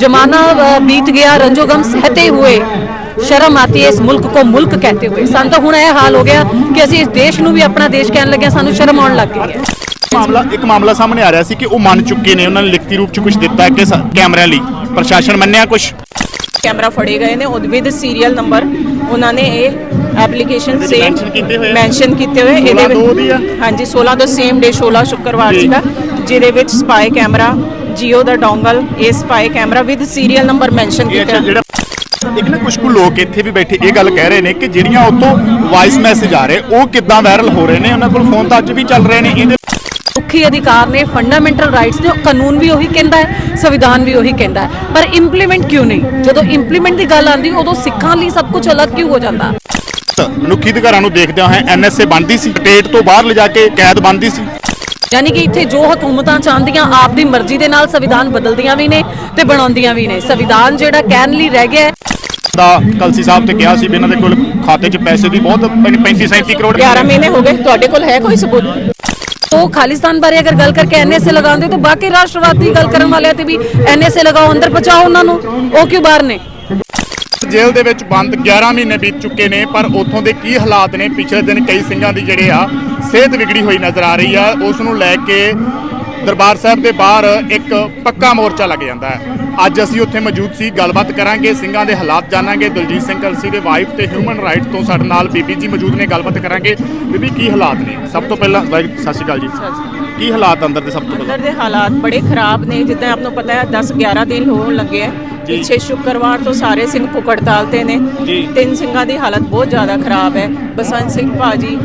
जमाना अ, बीत गया रंजोगम सहते हुए ਸ਼ਰਮ ਆਤੀ ਹੈ ਇਸ ਮੁਲਕ ਕੋ ਮੁਲਕ ਕਹਤੇ ਹੋਏ ਸਾਨੂੰ ਤਾਂ ਹੁਣ ਇਹ ਹਾਲ ਹੋ ਗਿਆ ਕਿ ਅਸੀਂ ਇਸ ਦੇਸ਼ ਨੂੰ ਵੀ ਆਪਣਾ ਦੇਸ਼ ਕਹਿਣ ਲੱਗੇ ਹਾਂ, ਸਾਨੂੰ ਸ਼ਰਮ ਆਉਣ ਲੱਗ ਗਈ ਹੈ ਮਾਮਲਾ ਇੱਕ ਮਾਮਲਾ ਸਾਹਮਣੇ ਆ ਰਿਹਾ ਸੀ ਕਿ ਉਹ ਮੰਨ ਚੁੱਕੇ ਨੇ ਉਹਨਾਂ ਨੇ ਲਿਖਤੀ ਰੂਪ ਚ ਕੁਝ ਦਿੱਤਾ ਹੈ ਕਿ ਸ- ਕੈਮਰਿਆਂ ਲਈ ਪ੍ਰਸ਼ਾਸਨ ਮੰਨਿਆ ਕੁਝ ਕੈਮਰਾ ਫੜੇ ਗਏ ਨੇ ਉਹਦੇ ਵਿਦ ਸੀਰੀਅਲ ਨੰਬਰ ਉਹਨਾਂ ਨੇ ਇਹ ਐਪਲੀਕੇਸ਼ਨ ਵਿੱਚ ਸੇਮ mention ਕੀਤੇ ਹੋਏ ਆ? ਮੈਂਸ਼ਨ ਕੀਤੇ ਹੋਏ 16 ਦੋ ਦੀ ਆ? ਹਾਂਜੀ 16 ਤੋਂ ਸੇਮ ਡੇ 16 ਸ਼ੁੱਕਰਵਾਰ ਜੀ। ਸੀਗਾ ਜਿਹਦੇ ਵਿੱਚ ਸਪਾਈ ਕੈਮਰਾ ਜੀਓ ਦਾ ਡੋਂਗਲ ਇਹ spy camera with serial number mention ਇਹ ਅੱਛਾ ਕੀਤਾ ਜਿਹੜਾ ਇੱਕ ਨਾ ਕੁਝ ਕੁ ਲੋਕ ਇੱਥੇ ਵੀ ਬੈਠੇ ਇਹ ਗੱਲ ਕਹਿ ਰਹੇ ਨੇ ਕਿ ਜਿਹੜੀਆਂ ਉਤੋਂ ਵਾਇਸ ਮੈਸੇਜ ਆ ਰਹੇ ਉਹ ਕਿੱਦਾਂ ਵਾਇਰਲ ਹੋ ਰਹੇ ਨੇ? ਉਹਨਾਂ ਕੋਲ ਫੋਨ ਤਾਂ ਅੱਜ ਵੀ ਚੱਲ ਰਹੇ ਨੇ ਇਹਦੇ ਮੁੱਖੀ ਅਧਿਕਾਰ ਨੇ ਫੰਡਾਮੈਂਟਲ ਰਾਈਟਸ ਨੇ ਉਹ ਕਾਨੂੰਨ ਵੀ ਉਹੀ ਕਹਿੰਦਾ ਹੈ ਸੰਵਿਧਾਨ ਵੀ ਉਹੀ ਕਹਿੰਦਾ ਹੈ। ਪਰ ਇੰਪਲੀਮੈਂਟ ਕਿਉਂ ਨਹੀਂ? ਜਦੋਂ ਇੰਪਲੀਮੈਂਟ ਦੀ ਗੱਲ ਆਉਂਦੀ ਉਦੋਂ ਸਿੱਖਾਂ ਲਈ ਸਭ ਕੁਝ ਅਲੱਗ ਕਿਉਂ ਹੋ ਜਾਂਦਾ? ਮਨੁੱਖੀ ਅਧਿਕਾਰਾਂ ਨੂੰ ਦੇਖਦਿਆਂ ਹੋਏ ਐਨਐਸਏ ਬਣਦੀ ਸੀ ਸਟੇਟ ਤੋਂ ਬਾਹਰ ਲਿਜਾ ਕੇ ਕੈਦ ਬਣਦੀ ਸੀ। ਯਾਨੀ ਕਿ ਇੱਥੇ ਜੋ ਹਕੂਮਤਾਂ ਚਾਹੁੰਦੀਆਂ ਆਪ ਦੀ ਮਰਜ਼ੀ ਦੇ ਨਾਲ ਸੰਵਿਧਾਨ ਬਦਲਦੀਆਂ ਵੀ ਨੇ ਤੇ ਬਣਾਉਂਦੀਆਂ ਵੀ ਨੇ। ਸੰਵਿਧਾਨ ਜਿਹੜਾ ਕਹਿਣ ਲਈ ਰਹਿ ਗਿਆ ਦਾ ਕਲਸੀ ਸਾਹਿਬ ਤੇ ਕਿਹਾ ਸੀ ਵੀ ਇਹਨਾਂ ਦੇ ਕੋਲ ਖਾਤੇ 'ਚ ਪੈਸੇ ਦੀ ਬਹੁਤ 35 37 ਕਰੋੜ 11 ਮਹੀਨੇ ਹੋ ਗਏ ਤੁਹਾਡੇ ਕੋਲ ਹੈ ਕੋਈ ਸਬੂਤ? ਉਹ ਖਾਲਿਸਤਾਨ ਬਾਰੇ ਅਗਰ ਗੱਲ ਕਰਕੇ ਐਨਐਸਏ ਲਗਾਉਂਦੇ ਤਾਂ ਬਾਕੀ ਰਾਸ਼ਟਰਵਾਦ ਦੀ ਗੱਲ ਕਰਨ ਵਾਲਿਆਂ ਤੇ ਵੀ ਐਨਐਸਏ ਲਗਾਓ ਅੰਦਰ ਪਹੁੰਚਾਓ ਉਹਨਾਂ ਨੂੰ। ਉਹ ਕਿਉਂ ਬਾਹਰ ਨੇ? ਜੇਲ੍ਹ ਦੇ ਵਿੱਚ ਬੰਦ 11 ਮਹੀਨੇ ਬੀਤ ਚੁੱਕੇ ਨੇ, ਪਰ ਉੱਥੋਂ ਦੇ ਕੀ ਹਾਲਾਤ ਨੇ? ਪਿਛਲੇ ਦਿਨ ਕਈ ਸਿੰਘਾਂ ਦੀ ਜਿਹੜੇ ਆ, ਸਿਹਤ ਵਿਗੜੀ ਹੋਈ ਨਜ਼ਰ ਆ ਰਹੀ ਆ। ਉਸ ਨੂੰ ਲੈ ਕੇ ਦਰਬਾਰ ਸਾਹਿਬ ਦੇ ਬਾਹਰ ਇੱਕ ਪੱਕਾ ਮੋਰਚਾ ਲੱਗ ਜਾਂਦਾ ਹੈ। ਅੱਜ ਅਸੀਂ ਉੱਥੇ ਮੌਜੂਦ ਸੀ, ਗੱਲਬਾਤ ਕਰਾਂਗੇ, ਸਿੰਘਾਂ ਦੇ ਹਾਲਾਤ ਜਾਣਾਂਗੇ। ਦਲਜੀਤ ਸਿੰਘ ਕਲਸੀ ਦੇ ਵਾਈਫ ਤੇ ਹਿਊਮਨ ਰਾਈਟ ਤੋਂ ਸਾਡੇ ਨਾਲ ਬੀਬੀ ਜੀ ਮੌਜੂਦ ਨੇ, ਗੱਲਬਾਤ ਕਰਾਂਗੇ। ਬੀਬੀ, ਕੀ ਹਾਲਾਤ ਨੇ? ਸਭ ਤੋਂ ਪਹਿਲਾਂ ਵਾਹਿਗੁਰੂ ਸਤਿ ਸ਼੍ਰੀ ਅਕਾਲ ਜੀ। ਕੀ ਹਾਲਾਤ ਅੰਦਰ ਦੇ ਸਭ ਤੋਂ ਪਹਿਲਾਂ? ਅੰਦਰ ਦੇ ਹਾਲਾਤ ਬੜੇ ਖਰਾਬ ਨੇ ਜਿੱਦਾਂ ਆਪ ਨੂੰ ਪਤਾ ਹੈ 10 11 ਦਿਨ ਹੋਣ ਲੱਗੇ ਹੈ। ਜੀ। ਪਿੱਛੇ ਸ਼ੁੱਕਰਵਾਰ ਤੋਂ ਸਾਰੇ ਸਿੰਘ ਪੁਕੜਤਾਲ ਤੇ ਨੇ। ਜੀ। ਤਿੰਨ ਸਿੰਘਾਂ ਦੀ ਹਾਲਤ ਬਹੁਤ ਜ਼ਿਆਦਾ ਖਰਾਬ ਹੈ। ਬਸੰਤ ਸਿੰਘ ਭਾਜੀ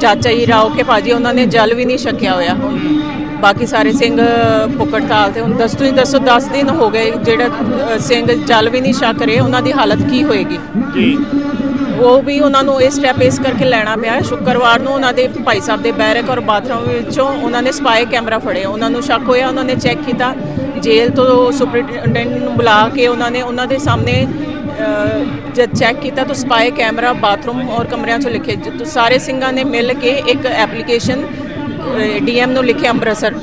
ਚਾਚਾ ਜੀ ਰਾਓ ਕੇ ਭਾਜੀ ਉਹਨਾਂ ਨੇ ਜਲ ਵੀ ਨਹੀਂ ਛਕਿਆ ਹੋਇਆ। ਹੁਣ ਬਾਕੀ ਸਾਰੇ ਸਿੰਘ ਪੁਕੜਤਾਲ ਤੇ ਹੁਣ ਦੱਸ ਤੁਸੀਂ ਦੱਸੋ 10 ਦਿਨ ਹੋ ਗਏ ਜਿਹੜਾ ਅ, ਸਿੰਘ ਜਲ ਵੀ ਨਹੀਂ ਛਕ ਰਹੇ ਉਹਨਾਂ ਦੀ ਹਾਲਤ ਕੀ ਹੋਏਗੀ? ਜੀ। ਉਹ ਵੀ ਉਹਨਾਂ ਨੂੰ ਇਹ ਸਟੈਪ ਇਸ ਕਰਕੇ ਲੈਣਾ ਪਿਆ। ਸ਼ੁੱਕਰਵਾਰ ਨੂੰ ਉਹਨਾਂ ਦੇ ਭਾਈ ਸਾਹਿਬ ਦੇ ਬੈਰਕ ਔਰ ਬਾਥਰੂਮ ਵਿੱਚੋਂ ਉਹਨਾਂ ਨੇ ਸਪਾਈ ਕੈਮਰਾ ਫੜਿਆ ਉਹਨਾਂ ਨੂੰ ਸ਼ੱਕ ਹੋਇਆ ਉਹਨਾਂ ਨੇ ਚੈੱਕ ਕੀਤਾ। ਜੇਲ੍ਹ ਤੋਂ ਸੁਪਰਡੈਂਟ ਨੂੰ ਬੁਲਾ ਕੇ ਉਹਨਾਂ ਨੇ ਉਹਨਾਂ ਦੇ ਸਾਹਮਣੇ ਜਦ ਚੈੱਕ ਕੀਤਾ ਤਾਂ ਸਪਾਈ ਕੈਮਰਾ ਬਾਥਰੂਮ ਔਰ ਕਮਰਿਆਂ 'ਚੋਂ ਲਿਖੇ। ਸਾਰੇ ਸਿੰਘਾਂ ਨੇ ਮਿਲ ਕੇ ਇੱਕ ਐਪਲੀਕੇਸ਼ਨ ਡੀਐਮ ਨੂੰ ਲਿਖਿਆ ਅੰਮ੍ਰਿਤਸਰ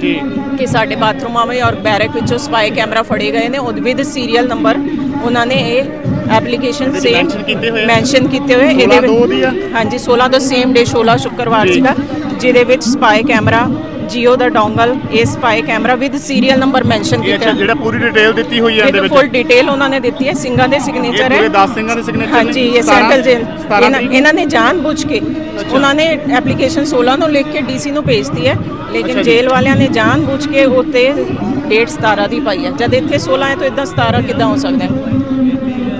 ਜੀ। ਕਿ ਸਾਡੇ ਬਾਥਰੂਮਾਂ ਵਿੱਚ ਔਰ ਬੈਰਕ ਵਿੱਚੋਂ ਸਪਾਈ ਕੈਮਰਾ ਫੜੇ ਗਏ ਨੇ। ਉਹਦੇ ਵਿਦ ਸੀਰੀਅਲ ਨੰਬਰ ਉਹਨਾਂ ਨੇ ਇਹ ਐਪਲੀਕੇਸ਼ਨ ਇਹਦੇ ਸੇਮ? ਮੈਂਸ਼ਨ ਕੀਤੇ ਹੋਏ 16 ਵਿੱਚ-? ਹਾਂਜੀ 16 ਤੋਂ ਸੇਮ ਡੇ 16 ਸ਼ੁੱਕਰਵਾਰ ਜੀ। ਸੀਗਾ ਜਿਹਦੇ ਵਿੱਚ ਸਪਾਈ ਕੈਮਰਾ ਜੀਓ ਦਾ ਡੋਂਗਲ ਇਹ spy camera with serial number mention ਇਹ ਕੀਤਾ ਜਿਹੜਾ ਪੂਰੀ ਡਿਟੇਲ ਦਿੱਤੀ ਹੋਈ ਹੈ ਇਹਦੇ ਇਹ ਵਿੱਚ? ਫੁੱਲ ਡਿਟੇਲ ਉਹਨਾਂ ਨੇ ਦਿੱਤੀ ਹੈ ਸਿੰਘਾਂ ਦੇ ਇਹ ਸਿਗਨੇਚਰ ਹੈ। ਪੂਰੇ 10 ਸਿੰਘਾਂ ਦੇ ਸਿਗਨੇਚਰ ਹਾਂਜੀ ਇਹ ਸੈਂਟਰਲ ਜੇਲ ਇਹਨਾਂ ਨੇ ਜਾਣਬੁੱਝ ਕੇ ਉਹਨਾਂ ਨੇ ਐਪਲੀਕੇਸ਼ਨ 16 ਨੂੰ ਲਿਖ ਕੇ ਡੀਸੀ ਨੂੰ ਭੇਜਤੀ ਹੈ ਲੇਕਿਨ ਜੀ। ਜੇਲ੍ਹ ਵਾਲਿਆਂ ਨੇ ਜਾਣਬੁੱਝ ਕੇ ਉੱਤੇ ਡੇਟ 17 ਦੀ ਪਾਈ ਹੈ। ਜਦ ਇੱਥੇ 16 ਹੈ ਤਾਂ ਇਦਾਂ 17 ਕਿੱਦਾਂ ਹੋ ਸਕਦਾ ਹੈ?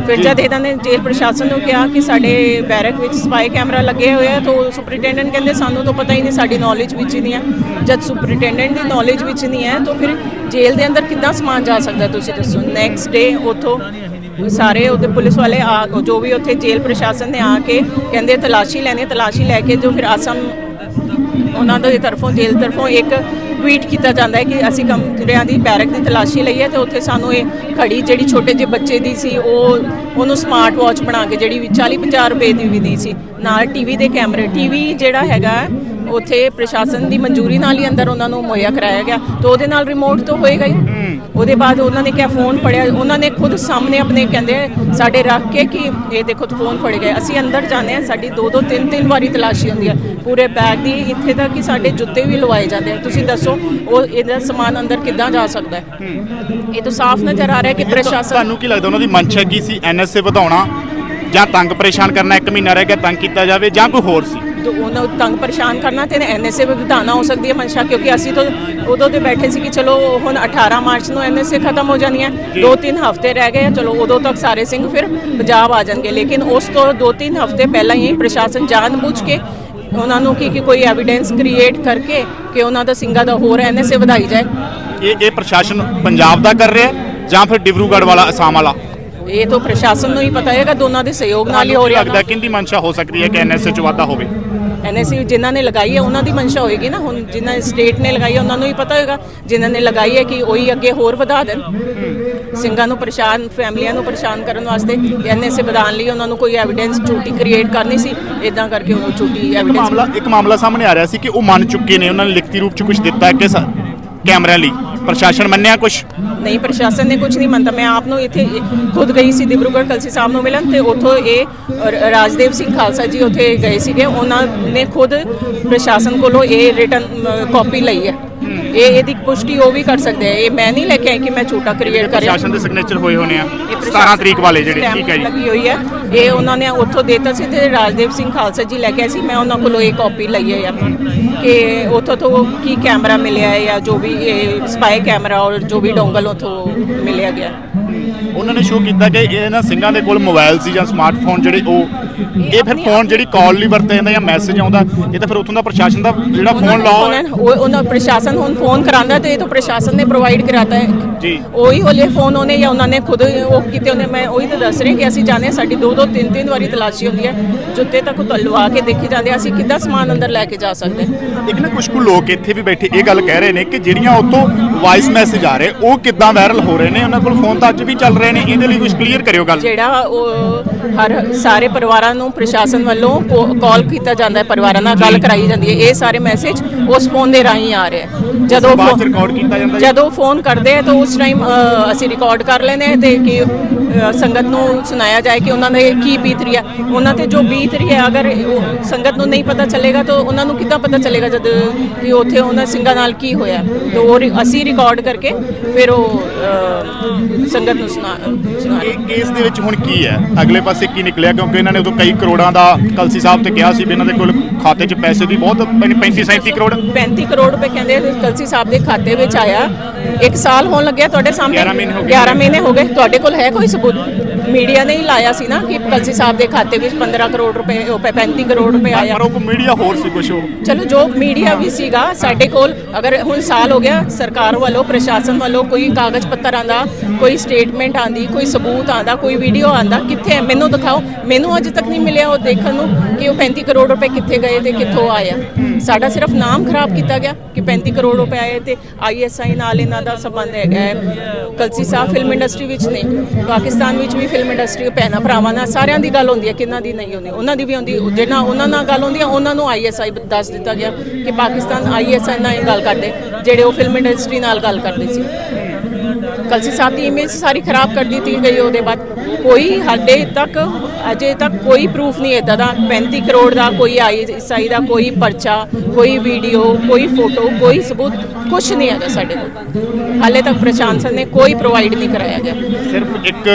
ਫਿਰ ਜਦ ਇਹਨਾਂ ਨੇ ਜੇਲ੍ਹ ਪ੍ਰਸ਼ਾਸਨ ਨੂੰ ਕਿਹਾ ਕਿ ਸਾਡੇ ਬੈਰਕ ਵਿੱਚ ਸਪਾਈ ਕੈਮਰਾ ਲੱਗੇ ਹੋਏ ਆ, ਤਾਂ ਸੁਪਰਡੈਂਟੈਂਟ ਕਹਿੰਦੇ ਸਾਨੂੰ ਤਾਂ ਪਤਾ ਹੀ ਨਹੀਂ ਸਾਡੀ ਨੌਲੇਜ ਵਿੱਚ ਹੀ ਨਹੀਂ ਹੈ ਜਦ ਸੁਪਰਡੈਂਟੈਂਟ ਦੀ ਨੌਲੇਜ ਵਿੱਚ ਨਹੀਂ ਹੈ ਤਾਂ ਫਿਰ ਜੇਲ੍ਹ ਦੇ ਅੰਦਰ ਕਿੱਦਾਂ ਸਮਾਨ ਜਾ ਸਕਦਾ ਤੁਸੀਂ ਦੱਸੋ? ਨੈਕਸਟ ਡੇ ਉਥੋਂ ਸਾਰੇ ਉਹਦੇ ਪੁਲਿਸ ਵਾਲੇ ਆ ਜੋ ਵੀ ਉੱਥੇ ਜੇਲ੍ਹ ਪ੍ਰਸ਼ਾਸਨ ਨੇ ਆ ਕੇ ਕਹਿੰਦੇ ਤਲਾਸ਼ੀ ਲੈਣੀ ਤਲਾਸ਼ੀ ਲੈ ਕੇ ਜੋ ਫਿਰ ਆਸਮ ਉਹਨਾਂ ਦੇ ਤਰਫੋਂ, ਜੇਲ੍ਹ ਤਰਫੋਂ ਇੱਕ ਟਵੀਟ ਕੀਤਾ ਜਾਂਦਾ ਹੈ ਕਿ ਅਸੀਂ ਕਮਰਿਆਂ ਦੀ ਬੈਰਕ ਦੀ ਤਲਾਸ਼ੀ ਲਈ ਹੈ ਤੇ ਉੱਥੇ ਸਾਨੂੰ ਇਹ ਘੜੀ ਜਿਹੜੀ ਛੋਟੇ ਜਿਹੇ ਬੱਚੇ ਦੀ ਸੀ, ਉਹ ਉਹਨੂੰ ਸਮਾਰਟ ਵਾਚ ਬਣਾ ਕੇ ਜਿਹੜੀ ਵੀ 40 50 ਰੁਪਏ ਦੀ ਵੀ ਦੀ ਸੀ। ਨਾਲ ਟੀਵੀ ਦੇ ਕੈਮਰੇ ਟੀਵੀ ਜਿਹੜਾ ਹੈਗਾ ਉੱਥੇ ਪ੍ਰਸ਼ਾਸਨ ਦੀ ਮਨਜ਼ੂਰੀ ਨਾਲ ਹੀ ਅੰਦਰ ਉਹਨਾਂ ਨੂੰ ਮੁਹੱਈਆ ਕਰਾਇਆ ਗਿਆ। ਤੇ ਉਹਦੇ ਨਾਲ ਰਿਮੋਟ ਤੋਂ ਹੋਏਗਾ ਹੀ ਉਹਦੇ ਬਾਅਦ ਉਹਨਾਂ ਨੇ ਕਿਹਾ ਫੋਨ ਫੜਿਆ। ਉਹਨਾਂ ਨੇ ਖੁਦ ਸਾਹਮਣੇ ਆਪਣੇ ਕਹਿੰਦੇ ਸਾਡੇ ਰੱਖ ਕੇ ਕਿ ਇਹ ਦੇਖੋ ਫੋਨ ਫੜ ਗਏ ਅਸੀਂ ਅੰਦਰ ਜਾਂਦੇ ਆ ਸਾਡੀ ਦੋ ਦੋ ਤਿੰਨ ਤਿੰਨ ਵਾਰੀ ਤਲਾਸ਼ੀ ਹੁੰਦੀ ਹੈ। ਪੂਰੇ ਬੈਗ ਦੀ ਇੱਥੇ ਤੱਕ ਕਿ ਸਾਡੇ ਜੁੱਤੇ ਵੀ ਲਵਾਏ ਜਾਂਦੇ ਆ। ਤੁਸੀਂ ਦੱਸੋ ਉਹ ਇਹਦਾ ਸਮਾਨ ਅੰਦਰ ਕਿੱਦਾਂ ਜਾ ਸਕਦਾ ਹੈ? ਇਹ ਤਾਂ ਸਾਫ਼ ਨਜ਼ਰ ਆ ਰਿਹਾ ਕਿ ਪ੍ਰਸ਼ਾਸਨ ਤੁਹਾਨੂੰ ਕੀ ਲੱਗਦਾ ਉਹਨਾਂ ਦੀ ਮਨਸ਼ਾ ਕੀ ਸੀ? ਐਨਐਸਏ ਵਧਾਉਣਾ ਜਾਂ ਤੰਗ ਪਰੇਸ਼ਾਨ ਕਰਨਾ ਇੱਕ ਮਹੀਨਾ ਰਹਿ ਗਿਆ ਤੰਗ ਕੀਤਾ ਜਾਵੇ ਜਾਂ ਕੋਈ ਹੋਰ ਸੀ? ਉਹਨਾਂ ਨੂੰ ਤੰਗ ਪਰੇਸ਼ਾਨ ਕਰਨਾ ਤੇ ਐਨਐਸਏ ਵੀ ਵਧਾਉਣਾ ਹੋ ਸਕਦੀ ਹੈ ਮਨਸ਼ਾ ਕਿਉਂਕਿ ਅਸੀਂ ਤਾਂ ਉਦੋਂ ਤੇ ਬੈਠੇ ਸੀ ਕਿ ਚਲੋ ਹੁਣ 18 ਮਾਰਚ ਨੂੰ ਐਨਐਸਏ ਖਤਮ ਹੋ ਜਾਣੀ ਹੈ। ਦੋ ਤਿੰਨ ਹਫ਼ਤੇ ਰਹਿ ਗਏ ਚਲੋ ਉਦੋਂ ਤੱਕ ਸਾਰੇ ਸਿੰਘ ਫਿਰ ਪੰਜਾਬ ਆ ਜਾਣਗੇ। ਲੇਕਿਨ ਉਸ ਤੋਂ ਦੋ ਤਿੰਨ ਹਫ਼ਤੇ ਪਹਿਲਾਂ ਹੀ ਪ੍ਰਸ਼ਾਸਨ ਜਾਣਬੁੱਝ ਕੇ ਉਹਨਾਂ ਨੂੰ ਕੀ ਕਿ ਕੋਈ ਐਵੀਡੈਂਸ ਕ੍ਰੀਏਟ ਕਰਕੇ ਕਿ ਉਹਨਾਂ ਦਾ ਸਿੰਘਾਂ ਦਾ ਹੋਰ ਐਨਐਸਏ ਵਧਾਈ ਜਾਏ। ਇਹ ਇਹ ਪ੍ਰਸ਼ਾਸਨ ਪੰਜਾਬ ਦਾ ਕਰ ਰਿਹਾ ਜਾਂ ਫਿਰ ਡਿਬਰੂਗੜ੍ਹ ਵਾਲਾ ਅਸਾਮ ਵਾਲਾ? ਇਹ ਤਾਂ ਪ੍ਰਸ਼ਾਸਨ ਨੂੰ ਹੀ ਪਤਾ ਹੈਗਾ ਦੋਨਾਂ ਦੇ ਸਹਿਯੋਗ ਨਾਲ ਹੀ ਹੋ ਰਿਹਾ। ਲੱਗਦਾ ਕਿੰਦੀ ਮਨਸ਼ਾ ਹੋ ਸਕਦੀ ਹੈ ਕਿ ਐਨਐਸਏ ਚ ਵਾਧਾ ਹੋਵੇ? ਐਨਐਸਸੀ ਜਿਨ੍ਹਾਂ ਨੇ ਲਗਾਈ ਹੈ, ਉਹਨਾਂ ਦੀ ਮਨਸ਼ਾ ਹੋਏਗੀ ਨਾ। ਹੁਣ ਜਿਨ੍ਹਾਂ ਸਟੇਟ ਨੇ ਲਗਾਈ ਹੈ, ਉਹਨਾਂ ਨੂੰ ਹੀ ਪਤਾ ਹੋਏਗਾ। ਜਿਨ੍ਹਾਂ ਨੇ ਲਗਾਈ ਹੈ ਕਿ ਉਹੀ ਅੱਗੇ ਹੋਰ ਵਧਾ ਦੇਣ। ਸਿੰਘਾਂ ਨੂੰ ਪਰੇਸ਼ਾਨ, ਫੈਮਲੀਆਂ ਨੂੰ ਪਰੇਸ਼ਾਨ ਕਰਨ ਵਾਸਤੇ ਐਨਐਸਏ ਵਧਾਉਣ ਲਈ ਉਹਨਾਂ ਨੂੰ ਕੋਈ ਐਵੀਡੈਂਸ ਝੂਠੀ ਕ੍ਰੀਏਟ ਕਰਨੀ ਸੀ। ਇਦਾਂ ਕਰਕੇ ਉਹ ਝੂਠੀ ਐਵੀਡੈਂਸ ਮਾਮਲਾ ਇੱਕ ਮਾਮਲਾ ਸਾਹਮਣੇ ਆ ਰਿਹਾ ਸੀ ਕਿ ਉਹ ਮੰਨ ਚੁੱਕੇ ਨੇ। ਉਹਨਾਂ ਨੇ ਲਿਖਤੀ ਰੂਪ ਚ ਕੁਝ ਦਿੱਤਾ ਕਿ ਕੈਮਰਿਆਂ ਲਈ। ਪ੍ਰਸ਼ਾਸਨ ਮੰਨਿਆ ਕੁਛ? ਨਹੀਂ ਪ੍ਰਸ਼ਾਸਨ ਨੇ ਕੁਝ ਨਹੀਂ ਮੰਨਦਾ ਮੈਂ ਆਪ ਨੂੰ ਇੱਥੇ ਖੁਦ ਗਈ ਸੀ ਦਿਬਰੂਗੜ੍ਹ ਕਲਸੀ ਸਾਹਿਬ ਨੂੰ ਮਿਲਣ ਤੇ ਉੱਥੋਂ ਇਹ ਰਾਜਦੇਵ ਸਿੰਘ ਖਾਲਸਾ ਜੀ ਉੱਥੇ ਗਏ ਸੀਗੇ। ਉਹਨਾਂ ਨੇ ਖੁਦ ਪ੍ਰਸ਼ਾਸਨ ਕੋਲੋਂ ਇਹ ਰਿਟਨ ਕਾਪੀ ਲਈ ਹੈ। ਇਹ ਇਹਦੀ ਪੁਸ਼ਟੀ ਉਹ ਵੀ ਕਰ ਸਕਦੇ ਆ। ਇਹ ਮੈਂ ਨਹੀਂ ਲੈ ਕੇ ਆਈ ਕਿ ਮੈਂ ਝੂਠਾ ਕ੍ਰੀਏਟ ਕਰਿਆ ਪ੍ਰਸ਼ਾਸਨ ਦੇ ਸਿਗਨੇਚਰ ਹੋਏ ਹੋਣੇ ਆ। ਇਹ 17 ਪ੍ਰਸ਼ਾਸਨ ਤਰੀਕ ਵਾਲੇ ਜਿਹੜੇ ਠੀਕ ਹੈ ਜੀ। ਲੱਗੀ ਹੋਈ ਹੈ। ਇਹ ਉਹਨਾਂ ਨੇ ਉੱਥੋਂ ਦੇਤਾ ਸੀ ਤੇ ਰਾਜਦੇਵ ਸਿੰਘ ਖਾਲਸਾ ਜੀ ਲੈ ਕੇ ਆਏ ਸੀ। ਮੈਂ ਉਹਨਾਂ ਕੋਲੋਂ ਇਹ ਕਾਪੀ ਲਈ ਹੈ ਆਪਣੀ ਕਿ ਉੱਥੋਂ ਤੋਂ ਕੀ ਕੈਮਰਾ ਮਿਲਿਆ ਹੈ ਜਾਂ ਜੋ ਵੀ ਇਹ ਸਪਾਈ ਕੈਮਰਾ ਔਰ ਜੋ ਵੀ ਡੋਂਗਲ ਉੱਥੋਂ ਮਿਲਿਆ ਗਿਆ। ਉਹਨਾਂ ਨੇ ਸ਼ੋਅ ਕੀਤਾ ਕਿ ਇਹਨਾਂ ਸਿੰਘਾਂ ਦੇ ਕੋਲ ਮੋਬਾਈਲ ਸੀ ਜਾਂ ਸਮਾਰਟਫੋਨ ਜਿਹੜੇ ਉਹ ਇਹ ਫਿਰ ਫੋਨ ਜਿਹੜੀ ਕਾਲ ਲਈ ਵਰਤਿਆ ਜਾਂਦਾ ਜਾਂ ਮੈਸੇਜ ਆਉਂਦਾ ਇਹ ਤਾਂ ਫਿਰ ਉੱਥੋਂ ਦਾ ਪ੍ਰਸ਼ਾਸਨ ਦਾ ਜਿਹੜਾ ਫੋਨ ਲਾਓ। ਉਹਨਾਂ ਪ੍ਰਸ਼ਾਸਨ ਹੁਣ ਫੋਨ ਕਰਾਉਂਦਾ ਤੇ ਇਹ ਤਾਂ ਪ੍ਰਸ਼ਾਸਨ ਨੇ ਪ੍ਰੋਵਾਈਡ ਕਰਾਤਾ ਹੈ। ਜੀ। ਉਹੀ ਵਾਲੇ ਫੋਨ ਉਹਨੇ ਜਾਂ ਉਹਨਾਂ ਨੇ ਖੁਦ ਉਹ ਕੀਤੇ ਉਹਨੇ ਮੈਂ ਉਹੀ ਤਾਂ ਦੱਸ ਰਹੀ ਕਿ ਅਸੀਂ ਜਾਣੇ ਸਾਡੀ ਦੋ ਦੋ ਤਿੰਨ ਤਿੰਨ ਵਾਰੀ ਤਲਾਸ਼ੀ ਹੁੰਦੀ ਹੈ। ਜੁੱਤੇ ਤੱਕ ਤਲਵਾ ਕੇ ਦੇਖੀ ਜਾਂਦੇ ਅਸੀਂ ਕਿੱਦਾਂ ਸਮਾਨ ਅੰਦਰ ਲੈ ਕੇ ਜਾ ਸਕਦੇ ਇੱਕ ਨਾ ਕੁਝ ਕੁ ਲੋਕ ਇੱਥੇ ਵੀ ਬੈਠੇ ਇਹ ਗੱਲ ਕਹਿ ਰਹੇ ਨੇ ਕਿ ਜਿਹੜੀਆਂ ਉਤੋਂ ਵਾਇਸ ਮੈਸੇਜ ਆ ਰਹੇ ਉਹ ਕਿੱਦਾਂ ਵਾਇਰਲ ਹੋ ਰਹੇ ਨੇ ਉਹਨਾਂ ਕੋਲ ਫੋਨ ਤਾਂ ਅੱਜ ਵੀ ਚੱਲ ਰਹੇ ਨੇ ਇਹਦੇ ਲਈ ਕੁਝ ਕਲੀਅਰ ਕਰਿਓ ਗੱਲ। ਜਿਹੜਾ ਉਹ ਹਰ ਸਾਰੇ ਪਰਿਵਾਰਾਂ ਨੂੰ ਪ੍ਰਸ਼ਾਸਨ ਵੱਲੋਂ ਕਾਲ ਕੀਤਾ ਜਾਂਦਾ ਹੈ ਪਰਿਵਾਰਾਂ ਨਾਲ ਗੱਲ ਕਰਾਈ ਜਾਂਦੀ ਹੈ। ਇਹ ਸਾਰੇ ਮੈਸੇਜ ਉਸ ਫੋਨ ਦੇ ਰਾਹੀਂ ਆ ਰਹੇ ਹੈ। ਜਦੋਂ ਬਾਅਦ ਰਿਕਾਰਡ ਕੀਤਾ ਜਾਂਦਾ? ਜਦੋਂ ਫੋਨ ਕਰਦੇ ਆ ਤਾਂ ਉਸ ਟਾਈਮ ਅਸੀਂ ਰਿਕਾਰਡ ਕਰ ਲੈਂਦੇ ਹਾਂ ਤੇ ਕਿ ਸੰਗਤ ਨੂੰ ਸੁਣਾਇਆ ਜਾਏ ਕਿ ਉਹਨਾਂ ਦੇ ਕੀ ਬੀਤ ਰਹੀ ਹੈ। ਉਹਨਾਂ ਤੇ ਜੋ ਬੀਤ ਰਹੀ ਹੈ ਅਗਰ ਸੰਗਤ ਨੂੰ ਨਹੀਂ ਪਤਾ ਚੱਲੇਗਾ ਤਾਂ ਉਹਨਾਂ ਨੂੰ ਕਿੱਦਾਂ ਪਤਾ ਚੱਲੇਗਾ ਜਦ ਕਿ ਉੱਥੇ ਉਹਨਾਂ ਸਿੰਘਾਂ ਨਾਲ ਕੀ ਹੋਇਆ ਤਾਂ ਉਹ ਅਸੀਂ ਰਿਕਾਰਡ ਕਰਕੇ ਫਿਰ ਉਹ ਸੰਗਤ ਨੂੰ ਸੁਣਾ ਸੁਣਾ ਇਹ ਕੇਸ ਦੇ ਵਿੱਚ ਹੁਣ ਕੀ ਹੈ? ਅਗਲੇ ਪਾਸੇ ਕੀ ਨਿਕਲਿਆ? ਕਿਉਂਕਿ ਇਹਨਾਂ ਨੇ ਉਦੋਂ ਕਈ ਕਰੋੜਾਂ ਦਾ ਕਲਸੀ ਸਾਹਿਬ ਤੇ ਕਿਹਾ ਸੀ ਵੀ ਇਹਨਾਂ ਦੇ ਕੋਲ ਖਾਤੇ 'ਚ ਪੈਸੇ ਵੀ ਬਹੁਤ 35 37 ਕਰੋੜ। 35 ਕਰੋੜ ਰੁਪਏ ਕਹਿੰਦੇ ਕਲਸੀ ਸਾਹਿਬ ਦੇ ਖਾਤੇ ਵਿੱਚ ਆਇਆ। ਇੱਕ ਸਾਲ ਹੋਣ ਲੱਗਿਆ ਤੁਹਾਡੇ ਸਾਹਮਣੇ। 11 ਮਹੀਨੇ ਹੋ ਗਏ। 11 ਮਹੀਨੇ ਹੋ ਗਏ। ਤੁਹਾਡੇ ਕੋਲ ਹੈ ਕੋਈ ਸਬੂਤ? ਮੀਡੀਆ ਨੇ ਹੀ ਲਾਇਆ ਸੀ ਨਾ ਕਿ ਕਲਸੀ ਸਾਹਿਬ ਦੇ ਖਾਤੇ ਵਿੱਚ 15 ਕਰੋੜ ਰੁਪਏ ਉਹ 35 ਕਰੋੜ ਰੁਪਏ ਆਇਆ। ਪਰ ਉਹ ਮੀਡੀਆ ਹੋਰ ਸੀ ਕੁਝ ਉਹ। ਚਲੋ ਜੋ ਮੀਡੀਆ ਵੀ ਸੀਗਾ ਸਾਡੇ ਕੋਲ ਅਗਰ ਹੁਣ ਸਾਲ ਹੋ ਗਿਆ ਸਰਕਾਰ ਵੱਲੋਂ ਪ੍ਰਸ਼ਾਸਨ ਵੱਲੋਂ ਕੋਈ ਕਾਗਜ਼ ਪੱਤਰ ਆਂਦਾ ਕੋਈ ਸਟੇਟਮੈਂਟ ਆਂਦੀ ਕੋਈ ਸਬੂਤ ਆਂਦਾ ਕੋਈ ਵੀਡੀਓ ਆਂਦਾ ਕਿੱਥੇ ਮੈਨੂੰ ਦਿਖਾਓ। ਮੈਨੂੰ ਅਜੇ ਤੱਕ ਨਹੀਂ ਮਿਲਿਆ ਉਹ ਦੇਖਣ ਨੂੰ ਕਿ ਉਹ 35 ਕਰੋੜ ਰੁਪਏ ਕਿੱਥੇ ਗਏ ਤੇ ਕਿੱਥੋਂ ਆਇਆ। ਸਾਡਾ ਸਿਰਫ ਨਾਮ ਖਰਾਬ ਕੀਤਾ ਗਿਆ ਕਿ 35 ਕਰੋੜ ਰੁਪਏ ਆਏ ਤੇ ਆਈਐਸਆਈ ਨਾਲ ਇਹਨਾਂ ਦਾ ਸੰਬੰਧ ਹੈਗਾ ਕਲਸੀ ਸਾਹਿਬ ਫਿਲਮ ਇੰਡਸਟਰੀ ਵਿੱਚ ਨਹੀਂ ਪਾਕਿਸਤਾਨ ਵਿੱਚ ਵੀ ਫਿਲਮ ਇੰਡਸਟਰੀ ਭੈਣਾਂ ਭਰਾਵਾਂ ਨਾਲ ਸਾਰਿਆਂ ਦੀ ਗੱਲ ਹੁੰਦੀ ਹੈ, ਕਿੰਨਾਂ ਦੀ ਨਹੀਂ ਹੁੰਦੀ। ਉਹਨਾਂ ਦੀ ਵੀ ਹੁੰਦੀ ਜਿਹਨਾਂ ਉਹਨਾਂ ਨਾਲ ਗੱਲ ਹੁੰਦੀ ਹੈ, ਉਹਨਾਂ ਨੂੰ ਆਈਐਸਆਈ ਦੱਸ ਦਿੱਤਾ ਗਿਆ ਕਿ ਪਾਕਿਸਤਾਨ ਆਈਐਸਆਈ ਨਾਲ ਇਹ ਗੱਲ ਕਰਦੇ, ਜਿਹੜੇ ਉਹ ਫਿਲਮ ਇੰਡਸਟਰੀ ਨਾਲ ਗੱਲ ਕਰਦੇ ਸੀ। ਕਲਸੀ ਸਾਹਿਬ ਦੀ ਇਮੇਜ ਸਾਰੀ ਖਰਾਬ ਕਰ ਦਿੱਤੀ ਗਈ ਉਹਦੇ ਬਾਅਦ ਕੋਈ ਸਾਡੇ ਤੱਕ ਅਜੇ ਤੱਕ ਕੋਈ ਪ੍ਰੂਫ ਨਹੀਂ ਇਦਾਂ ਦਾ। 35 ਕਰੋੜ ਦਾ ਕੋਈ ਆਈਐਸਆਈ ਦਾ ਕੋਈ ਪਰਚਾ ਕੋਈ ਵੀਡੀਓ ਕੋਈ ਫੋਟੋ ਕੋਈ ਸਬੂਤ ਕੁਝ ਨਹੀਂ ਹੈਗਾ ਸਾਡੇ ਕੋਲ। ਹਾਲੇ ਤੱਕ ਪ੍ਰਸ਼ਾਸਨ ਨੇ ਕੋਈ ਪ੍ਰੋਵਾਈਡ ਨਹੀਂ ਕਰਾਇਆ ਗਿਆ। ਸਿਰਫ ਇੱਕ